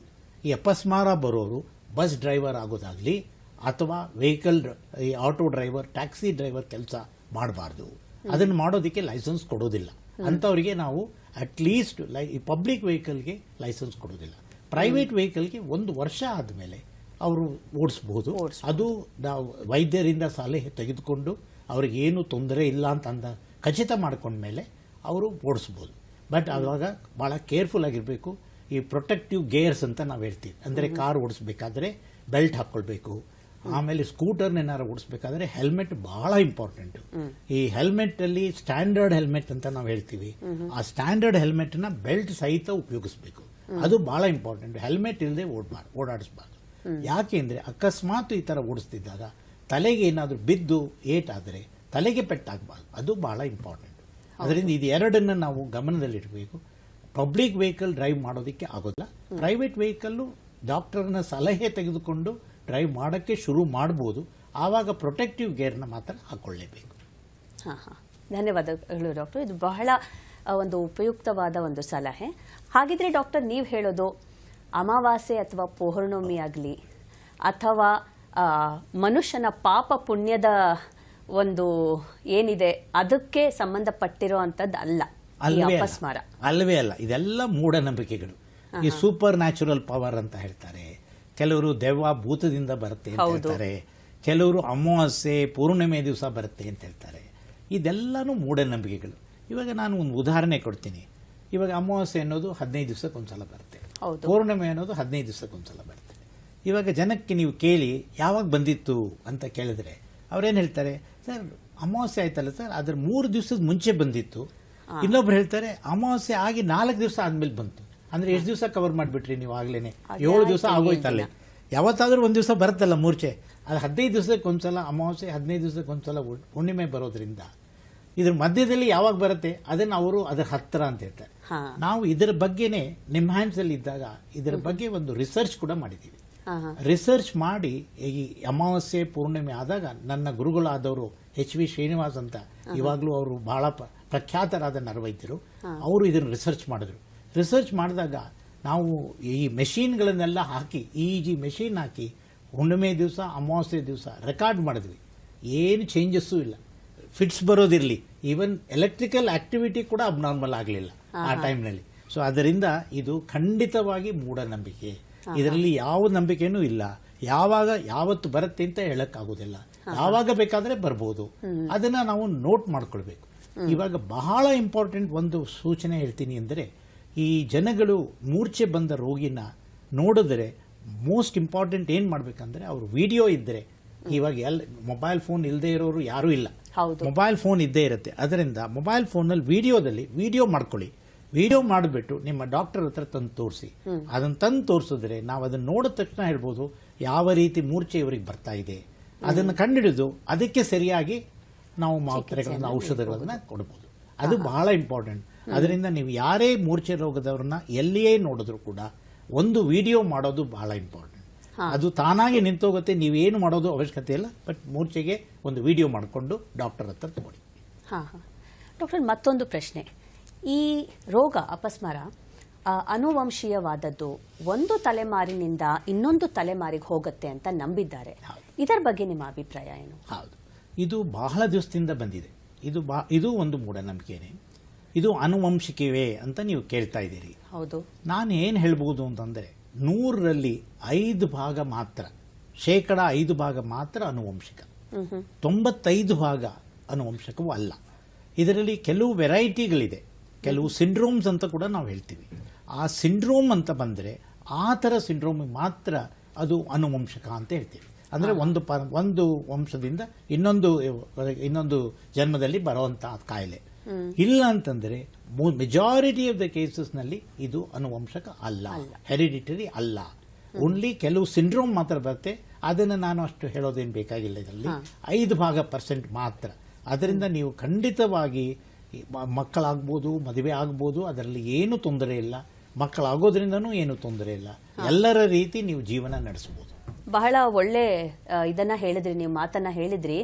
ಈ ಅಪಸ್ಮಾರ ಬರೋರು ಬಸ್ ಡ್ರೈವರ್ ಆಗೋದಾಗಲಿ ಅಥವಾ ವೆಹಿಕಲ್ ಈ ಆಟೋ ಡ್ರೈವರ್ ಟ್ಯಾಕ್ಸಿ ಡ್ರೈವರ್ ಕೆಲಸ ಮಾಡಬಾರ್ದು. ಅದನ್ನು ಮಾಡೋದಕ್ಕೆ ಲೈಸೆನ್ಸ್ ಕೊಡೋದಿಲ್ಲ. ಅಂಥವರಿಗೆ ನಾವು ಅಟ್ಲೀಸ್ಟ್ ಲೈ ಈ ಪಬ್ಲಿಕ್ ವೆಹಿಕಲ್ಗೆ ಲೈಸೆನ್ಸ್ ಕೊಡೋದಿಲ್ಲ. ಪ್ರೈವೇಟ್ ವೆಹಿಕಲ್ಗೆ ಒಂದು ವರ್ಷ ಆದಮೇಲೆ ಅವರು ಓಡಿಸ್ಬೋದು. ಅದು ನಾವು ವೈದ್ಯರಿಂದ ಸಲಹೆ ತೆಗೆದುಕೊಂಡು ಅವ್ರಿಗೆ ಏನು ತೊಂದರೆ ಇಲ್ಲ ಅಂತ ಅಂದ ಖಚಿತ ಮಾಡ್ಕೊಂಡ್ಮೇಲೆ ಅವರು ಓಡಿಸ್ಬೋದು. ಬಟ್ ಆವಾಗ ಭಾಳ ಕೇರ್ಫುಲ್ ಆಗಿರಬೇಕು. ಈ ಪ್ರೊಟೆಕ್ಟಿವ್ ಗೇರ್ಸ್ ಅಂತ ನಾವು ಹೇಳ್ತೀವಿ. ಅಂದರೆ ಕಾರ್ ಓಡಿಸ್ಬೇಕಾದ್ರೆ ಬೆಲ್ಟ್ ಹಾಕ್ಕೊಳ್ಬೇಕು ಆಮೇಲೆ ಸ್ಕೂಟರ್ನ ಏನಾರು ಓಡಿಸ್ಬೇಕಾದ್ರೆ ಹೆಲ್ಮೆಟ್ ಬಹಳ ಇಂಪಾರ್ಟೆಂಟ್ ಈ ಹೆಲ್ಮೆಟ್ ಅಲ್ಲಿ ಸ್ಟ್ಯಾಂಡರ್ಡ್ ಹೆಲ್ಮೆಟ್ ಅಂತ ನಾವು ಹೇಳ್ತೀವಿ. ಆ ಸ್ಟ್ಯಾಂಡರ್ಡ್ ಹೆಲ್ಮೆಟ್ನ ಬೆಲ್ಟ್ ಸಹಿತ ಉಪಯೋಗಿಸಬೇಕು. ಅದು ಬಹಳ ಇಂಪಾರ್ಟೆಂಟ್ ಹೆಲ್ಮೆಟ್ ಇಲ್ಲದೆ ಓಡಬಾರ್ದು ಓಡಾಡಿಸ್ಬಾರ್ದು. ಯಾಕೆ ಅಂದ್ರೆ ಅಕಸ್ಮಾತ್ ಈ ತರ ಓಡಿಸ್ತಿದ್ದಾಗ ತಲೆಗೆ ಏನಾದರೂ ಬಿದ್ದು ಏಟಾದರೆ ತಲೆಗೆ ಪೆಟ್ಟಾಗಬಾರ್ದು. ಅದು ಬಹಳ ಇಂಪಾರ್ಟೆಂಟ್ ಅದರಿಂದ ಇದು ಎರಡನ್ನ ನಾವು ಗಮನದಲ್ಲಿಡಬೇಕು. ಪಬ್ಲಿಕ್ ವೆಹಿಕಲ್ ಡ್ರೈವ್ ಮಾಡೋದಕ್ಕೆ ಆಗೋದಿಲ್ಲ. ಪ್ರೈವೇಟ್ ವೆಹಿಕಲ್ಲು ಡಾಕ್ಟರ್ನ ಸಲಹೆ ತೆಗೆದುಕೊಂಡು ಡ್ರೈವ್ ಮಾಡೋಕ್ಕೆ ಶುರು ಮಾಡ್ಬೋದು. ಆವಾಗ ಪ್ರೊಟೆಕ್ಟಿವ್ ಗೇರ್ನ ಮಾತ್ರ ಹಾಕೊಳ್ಳೇಬೇಕು. ಹಾ ಹಾ. ಧನ್ಯವಾದಗಳು ಡಾಕ್ಟರ್. ಇದು ಬಹಳ ಒಂದು ಉಪಯುಕ್ತವಾದ ಒಂದು ಸಲಹೆ. ಹಾಗಿದ್ರೆ ಡಾಕ್ಟರ್ ನೀವು ಹೇಳೋದು ಅಮಾವಾಸ್ಯೆ ಅಥವಾ ಪೌರ್ಣಮಿ ಆಗಲಿ ಅಥವಾ ಮನುಷ್ಯನ ಪಾಪ ಪುಣ್ಯದ ಒಂದು ಏನಿದೆ ಅದಕ್ಕೆ ಸಂಬಂಧಪಟ್ಟಿರೋ ಅಂಥದ್ದು ಅಲ್ಲ. ಅಲ್ವೇ. ಅಪಸ್ಮಾರ. ಅಲ್ವೇ ಅಲ್ಲ. ಇದೆಲ್ಲ ಮೂಢನಂಬಿಕೆಗಳು. ಈ ಸೂಪರ್ ನ್ಯಾಚುರಲ್ ಪವರ್ ಅಂತ ಹೇಳ್ತಾರೆ. ಕೆಲವರು ದೆವ್ವ ಭೂತದಿಂದ ಬರುತ್ತೆ ಅಂತ ಹೇಳ್ತಾರೆ. ಕೆಲವರು ಅಮಾವಾಸ್ಯೆ ಪೂರ್ಣಿಮೆ ದಿವಸ ಬರುತ್ತೆ ಅಂತ ಹೇಳ್ತಾರೆ. ಇದೆಲ್ಲನೂ ಮೂಢನಂಬಿಕೆಗಳು. ಇವಾಗ ನಾನು ಒಂದು ಉದಾಹರಣೆ ಕೊಡ್ತೀನಿ. ಇವಾಗ ಅಮಾವಾಸ್ಯೆ ಅನ್ನೋದು ಹದಿನೈದು ದಿವಸಕ್ಕೆ ಒಂದ್ಸಲ ಬರುತ್ತೆ. ಪೂರ್ಣಿಮೆ ಪೌರ್ಣಿಮೆ ಅನ್ನೋದು ಹದಿನೈದು ದಿವಸಕ್ಕೆ ಒಂದ್ಸಲ ಬರುತ್ತೆ. ಇವಾಗ ಜನಕ್ಕೆ ನೀವು ಕೇಳಿ ಯಾವಾಗ ಬಂದಿತ್ತು ಅಂತ ಕೇಳಿದ್ರೆ ಅವ್ರೇನು ಹೇಳ್ತಾರೆ? ಸರ್ ಅಮಾವಾಸ್ಯೆ ಆಯ್ತಲ್ಲ ಸರ್? ಅದ್ರ ಮೂರು ದಿವಸದ ಮುಂಚೆ ಬಂದಿತ್ತು. ಇನ್ನೊಬ್ರು ಹೇಳ್ತಾರೆ ಅಮಾವಾಸ್ಯೆ ಆಗಿ ನಾಲ್ಕು ದಿವಸ ಆದ್ಮೇಲೆ ಬಂತು. ಅಂದ್ರೆ ಎಷ್ಟು ದಿವಸ ಕವರ್ ಮಾಡಿಬಿಟ್ರಿ ನೀವು ಆಗ್ಲೇನೆ? ಏಳು ದಿವಸ ಆಗೋಯ್ತಲ್ಲ ಯಾವತ್ತಾದ್ರೂ ಒಂದು ದಿವಸ ಬರುತ್ತಲ್ಲ ಮೂರ್ಛೆ. ಅದು ಹದಿನೈದು ದಿವಸಕ್ಕೆ ಒಂದ್ಸಲ ಅಮಾವಾಸ್ಯೆ ಹದಿನೈದು ದಿವಸಕ್ಕೆ ಒಂದ್ಸಲ ಹುಣ್- ಹುಣ್ಣಿಮೆ ಬರೋದ್ರಿಂದ. ಇದ್ರ ಮಧ್ಯದಲ್ಲಿ ಯಾವಾಗ ಬರುತ್ತೆ? ಅದನ್ನ ಅವರು ಅದ್ರ ಹತ್ತಿರ ಅಂತ ಹೇಳ್ತಾರೆ. ನಾವು ಇದರ ಬಗ್ಗೆನೇ ನಿಮ್ಮ ಹ್ಯಾಂಡ್ಸ್ ಅಲ್ಲಿ ಇದ್ದಾಗ ಇದರ ಬಗ್ಗೆ ಒಂದು ರಿಸರ್ಚ್ ಕೂಡ ಮಾಡಿದ್ದೀವಿ. ರಿಸರ್ಚ್ ಮಾಡಿ ಈ ಅಮಾವಾಸ್ಯೆ ಪೂರ್ಣಿಮೆ ಆದಾಗ ನನ್ನ ಗುರುಗಳಾದವರು ಎಚ್ ವಿ ಶ್ರೀನಿವಾಸ್ ಅಂತ ಇವಾಗಲೂ ಅವರು ಬಹಳ ಪ್ರಖ್ಯಾತರಾದ ನರವೈದ್ಯರು. ಅವರು ಇದನ್ನು ರಿಸರ್ಚ್ ಮಾಡಿದ್ರು. ರಿಸರ್ಚ್ ಮಾಡಿದಾಗ ನಾವು ಈ ಮೆಷಿನ್ಗಳನ್ನೆಲ್ಲ ಹಾಕಿ ಇ ಜಿ ಮೆಷಿನ್ ಹಾಕಿ ಹುಣ್ಣಿಮೆ ದಿವಸ ಅಮಾವಾಸ್ಯೆ ದಿವಸ ರೆಕಾರ್ಡ್ ಮಾಡಿದ್ವಿ. ಏನು ಚೇಂಜಸ್ಸು ಇಲ್ಲ. ಫಿಟ್ಸ್ ಬರೋದಿರಲಿ. ಈವನ್ ಎಲೆಕ್ಟ್ರಿಕಲ್ ಆಕ್ಟಿವಿಟಿ ಕೂಡ ಅಬ್ನಾರ್ಮಲ್ ಆಗಲಿಲ್ಲ ಆ ಟೈಮ್ನಲ್ಲಿ ಸೊ ಅದರಿಂದ ಇದು ಖಂಡಿತವಾಗಿ ಮೂಢನಂಬಿಕೆ. ಇದರಲ್ಲಿ ಯಾವ ನಂಬಿಕೆನೂ ಇಲ್ಲ. ಯಾವಾಗ ಯಾವತ್ತು ಬರುತ್ತೆ ಅಂತ ಹೇಳಕ್ಕಾಗೋದಿಲ್ಲ. ಯಾವಾಗ ಬೇಕಾದ್ರೆ ಬರ್ಬೋದು. ಅದನ್ನ ನಾವು ನೋಟ್ ಮಾಡ್ಕೊಳ್ಬೇಕು. ಇವಾಗ ಬಹಳ ಇಂಪಾರ್ಟೆಂಟ್ ಒಂದು ಸೂಚನೆ ಹೇಳ್ತೀನಿ ಅಂದರೆ ಈ ಜನಗಳು ಮೂರ್ಛೆ ಬಂದ ರೋಗಿನ ನೋಡಿದ್ರೆ ಮೋಸ್ಟ್ ಇಂಪಾರ್ಟೆಂಟ್ ಏನು ಮಾಡ್ಬೇಕಂದ್ರೆ ಅವ್ರು ವಿಡಿಯೋ ಇದ್ದರೆ ಇವಾಗ ಎಲ್ ಮೊಬೈಲ್ ಫೋನ್ ಇಲ್ಲದೆ ಇರೋರು ಯಾರೂ ಇಲ್ಲ. ಮೊಬೈಲ್ ಫೋನ್ ಇದ್ದೇ ಇರುತ್ತೆ. ಅದರಿಂದ ಮೊಬೈಲ್ ಫೋನಲ್ಲಿ ವಿಡಿಯೋದಲ್ಲಿ ವಿಡಿಯೋ ಮಾಡ್ಕೊಳ್ಳಿ. ವಿಡಿಯೋ ಮಾಡಿಬಿಟ್ಟು ನಿಮ್ಮ ಡಾಕ್ಟರ್ ಹತ್ರ ತಂದು ತೋರಿಸಿ. ಅದನ್ನು ತಂದು ತೋರಿಸಿದ್ರೆ ನಾವು ಅದನ್ನು ನೋಡಿದ ತಕ್ಷಣ ಹೇಳ್ಬೋದು ಯಾವ ರೀತಿ ಮೂರ್ಛೆ ಇವರಿಗೆ ಬರ್ತಾ ಇದೆ. ಅದನ್ನು ಕಂಡುಹಿಡಿದು ಅದಕ್ಕೆ ಸರಿಯಾಗಿ ನಾವು ಮಾತ್ರೆಗಳನ್ನು ಔಷಧಗಳನ್ನ ಕೊಡ್ಬೋದು. ಅದು ಬಹಳ ಇಂಪಾರ್ಟೆಂಟ್ ಅದರಿಂದ ನೀವು ಯಾರೇ ಮೂರ್ಛೆ ರೋಗದವ್ರನ್ನ ಎಲ್ಲಿಯೇ ನೋಡಿದ್ರು ಕೂಡ ಒಂದು ವಿಡಿಯೋ ಮಾಡೋದು ಬಹಳ ಇಂಪಾರ್ಟೆಂಟ್ ಅದು ತಾನಾಗಿ ನಿಂತೋಗುತ್ತೆ ನೀವೇನು ಮಾಡೋದು ಅವಶ್ಯಕತೆ ಇಲ್ಲ ಬಟ್ ಮೂರ್ಛೆಗೆ ಒಂದು ವಿಡಿಯೋ ಮಾಡಿಕೊಂಡು ಡಾಕ್ಟರ್ ಹತ್ರ ತಗೊಳ್ಳಿ. ಹಾಂ ಹಾಂ. ಡಾಕ್ಟರ್ ಮತ್ತೊಂದು ಪ್ರಶ್ನೆ. ಈ ರೋಗ ಅಪಸ್ಮರ ಅನುವಂಶೀಯವಾದದ್ದು ಒಂದು ತಲೆಮಾರಿನಿಂದ ಇನ್ನೊಂದು ತಲೆಮಾರಿಗೆ ಹೋಗುತ್ತೆ ಅಂತ ನಂಬಿದ್ದಾರೆ. ಇದರ ಬಗ್ಗೆ ನಿಮ್ಮ ಅಭಿಪ್ರಾಯ ಏನು? ಹೌದು. ಇದು ಬಹಳ ದಿವಸದಿಂದ ಬಂದಿದೆ. ಇದು ಬಾ ಇದು ಒಂದು ಮೂಢನಂಬಿಕೆನೆ. ಇದು ಅನುವಂಶಿಕವೇ ಅಂತ ನೀವು ಕೇಳ್ತಾ ಇದ್ದೀರಿ. ಹೌದು. ನಾನು ಏನು ಹೇಳ್ಬೋದು ಅಂತಂದರೆ ನೂರರಲ್ಲಿ ಐದು ಭಾಗ ಮಾತ್ರ ಶೇಕಡ ಐದು ಭಾಗ ಮಾತ್ರ ಅನುವಂಶಿಕ. ತೊಂಬತ್ತೈದು ಭಾಗ ಅನುವಂಶಕವೂ ಅಲ್ಲ. ಇದರಲ್ಲಿ ಕೆಲವು ವೆರೈಟಿಗಳಿದೆ. ಕೆಲವು ಸಿಂಡ್ರೋಮ್ಸ್ ಅಂತ ಕೂಡ ನಾವು ಹೇಳ್ತೀವಿ. ಆ ಸಿಂಡ್ರೋಮ್ ಅಂತ ಬಂದರೆ ಆ ಥರ ಸಿಂಡ್ರೋಮ್ ಮಾತ್ರ ಅದು ಅನುವಂಶಕ ಅಂತ ಹೇಳ್ತೀವಿ. ಅಂದರೆ ಒಂದು ಪ ಒಂದು ವಂಶದಿಂದ ಇನ್ನೊಂದು ಇನ್ನೊಂದು ಜನ್ಮದಲ್ಲಿ ಬರುವಂಥ ಕಾಯಿಲೆ. ಇಲ್ಲ ಅಂತಂದರೆ ಮೆಜಾರಿಟಿ ಆಫ್ ದ ಕೇಸಸ್ನಲ್ಲಿ ಇದು ಅನುವಂಶಕ ಅಲ್ಲ. ಹೆರಿಡಿಟರಿ ಅಲ್ಲ. ಓನ್ಲಿ ಕೆಲವು ಸಿಂಡ್ರೋಮ್ ಮಾತ್ರ ಬರುತ್ತೆ. ಅದನ್ನು ನಾನು ಅಷ್ಟು ಹೇಳೋದೇನು ಬೇಕಾಗಿಲ್ಲ ಇದರಲ್ಲಿ. ಐದು ಭಾಗ ಪರ್ಸೆಂಟ್ ಮಾತ್ರ. ಅದರಿಂದ ನೀವು ಖಂಡಿತವಾಗಿ ಮಕ್ಕಳಾಗ್ಬೋದು ಮದುವೆ ಆಗ್ಬೋದು ಅದರಲ್ಲಿ ಏನು ತೊಂದರೆ ಇಲ್ಲ. ಮಕ್ಕಳಾಗೋದ್ರಿಂದನೂ ಏನು ತೊಂದರೆ ಇಲ್ಲ. ಎಲ್ಲರ ರೀತಿ ನೀವು ಜೀವನ ನಡೆಸಬಹುದು. ಬಹಳ ಒಳ್ಳೆ ಇದನ್ನ ಹೇಳಿದ್ರಿ ನೀವು ಮಾತನ್ನ ಹೇಳಿದ್ರಿ.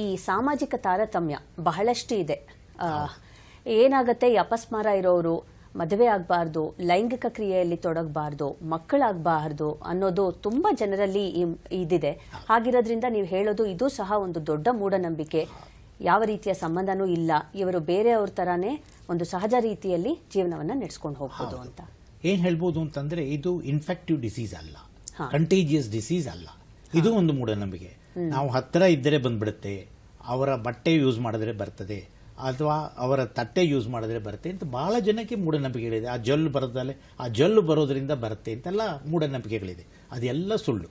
ಈ ಸಾಮಾಜಿಕ ತಾರತಮ್ಯ ಬಹಳಷ್ಟು ಇದೆ. ಏನಾಗತ್ತೆ ಈ ಅಪಸ್ಮಾರ ಇರೋರು ಮದುವೆ ಆಗಬಾರ್ದು ಲೈಂಗಿಕ ಕ್ರಿಯೆಯಲ್ಲಿ ತೊಡಗಬಾರ್ದು ಮಕ್ಕಳಾಗಬಾರ್ದು ಅನ್ನೋದು ತುಂಬಾ ಜನರಲ್ಲಿ ಇದಿದೆ. ಹಾಗಿರೋದ್ರಿಂದ ನೀವು ಹೇಳೋದು ಇದು ಸಹ ಒಂದು ದೊಡ್ಡ ಮೂಢನಂಬಿಕೆ. ಯಾವ ರೀತಿಯ ಸಂಬಂಧನೂ ಇಲ್ಲ. ಇವರು ಬೇರೆಯವ್ರ ತರಾನೇ ಒಂದು ಸಹಜ ರೀತಿಯಲ್ಲಿ ಜೀವನವನ್ನ ನಡೆಸ್ಕೊಂಡು ಹೋಗ್ಬೋದು ಅಂತ. ಏನ್ ಹೇಳ್ಬೋದು ಅಂತಂದ್ರೆ ಇದು ಇನ್ಫೆಕ್ಟಿವ್ ಡಿಸೀಸ್ ಅಲ್ಲ. ಕಂಟೀಜಿಯಸ್ ಡಿಸೀಸ್ ಅಲ್ಲ. ಇದು ಒಂದು ಮೂಢನಂಬಿಕೆ. ನಾವು ಹತ್ತಿರ ಇದ್ದರೆ ಬಂದ್ಬಿಡುತ್ತೆ ಅವರ ಬಟ್ಟೆ ಯೂಸ್ ಮಾಡಿದ್ರೆ ಬರ್ತದೆ ಅಥವಾ ಅವರ ತಟ್ಟೆ ಯೂಸ್ ಮಾಡಿದ್ರೆ ಬರುತ್ತೆ ಅಂತ ಬಹಳ ಜನಕ್ಕೆ ಮೂಢನಂಬಿಕೆಗಳಿದೆ. ಆ ಜೊಲ್ಲು ಬರೋದಲ್ಲೇ ಆ ಜೊಲ್ಲು ಬರೋದ್ರಿಂದ ಬರುತ್ತೆ ಅಂತೆಲ್ಲ ಮೂಢನಂಬಿಕೆಗಳಿದೆ. ಅದೆಲ್ಲ ಸುಳ್ಳು.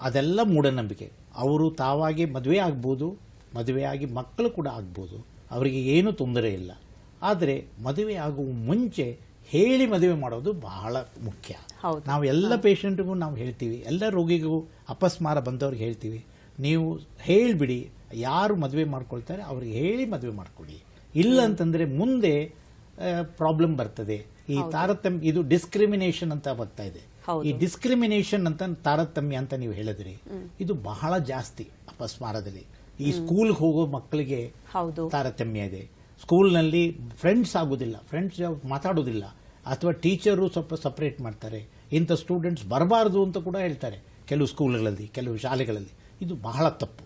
ಅದೆಲ್ಲ ಮೂಢನಂಬಿಕೆ. ಅವರು ತಾವಾಗೆ ಮದುವೆ ಆಗ್ಬೋದು ಮದುವೆಯಾಗಿ ಮಕ್ಕಳು ಕೂಡ ಆಗ್ಬೋದು. ಅವರಿಗೆ ಏನೂ ತೊಂದರೆ ಇಲ್ಲ. ಆದರೆ ಮದುವೆ ಆಗುವ ಮುಂಚೆ ಹೇಳಿ ಮದುವೆ ಮಾಡೋದು ಬಹಳ ಮುಖ್ಯ. ನಾವು ಎಲ್ಲ ಪೇಷಂಟ್ಗೂ ನಾವು ಹೇಳ್ತೀವಿ. ಎಲ್ಲ ರೋಗಿಗೂ ಅಪಸ್ಮಾರ ಬಂದವ್ರಿಗೆ ಹೇಳ್ತೀವಿ. ನೀವು ಹೇಳಿಬಿಡಿ ಯಾರು ಮದುವೆ ಮಾಡ್ಕೊಳ್ತಾರೆ ಅವ್ರಿಗೆ ಹೇಳಿ ಮದುವೆ ಮಾಡಿಕೊಡಿ. ಇಲ್ಲ ಅಂತಂದರೆ ಮುಂದೆ ಪ್ರಾಬ್ಲಮ್ ಬರ್ತದೆ. ಈ ತಾರತಮ್ಯ ಇದು ಡಿಸ್ಕ್ರಿಮಿನೇಷನ್ ಅಂತ ಬರ್ತಾ ಇದೆ. ಈ ಡಿಸ್ಕ್ರಿಮಿನೇಷನ್ ಅಂತ ತಾರತಮ್ಯ ಅಂತ ನೀವು ಹೇಳಿದ್ರಿ. ಇದು ಬಹಳ ಜಾಸ್ತಿ ಅಪಸ್ಮಾರದಲ್ಲಿ. ಈ ಸ್ಕೂಲ್ ಹೋಗೋ ಮಕ್ಕಳಿಗೆ ತಾರತಮ್ಯ ಇದೆ. ಸ್ಕೂಲ್ನಲ್ಲಿ ಫ್ರೆಂಡ್ಸ್ ಆಗೋದಿಲ್ಲ. ಫ್ರೆಂಡ್ಸ್ ಮಾತಾಡೋದಿಲ್ಲ. ಅಥವಾ ಟೀಚರು ಸ್ವಲ್ಪ ಸಪ್ರೇಟ್ ಮಾಡ್ತಾರೆ. ಇಂಥ ಸ್ಟೂಡೆಂಟ್ಸ್ ಬರಬಾರ್ದು ಅಂತ ಕೂಡ ಹೇಳ್ತಾರೆ. ಕೆಲವು ಸ್ಕೂಲ್ಗಳಲ್ಲಿ ಕೆಲವು ಶಾಲೆಗಳಲ್ಲಿ. ಇದು ಬಹಳ ತಪ್ಪು.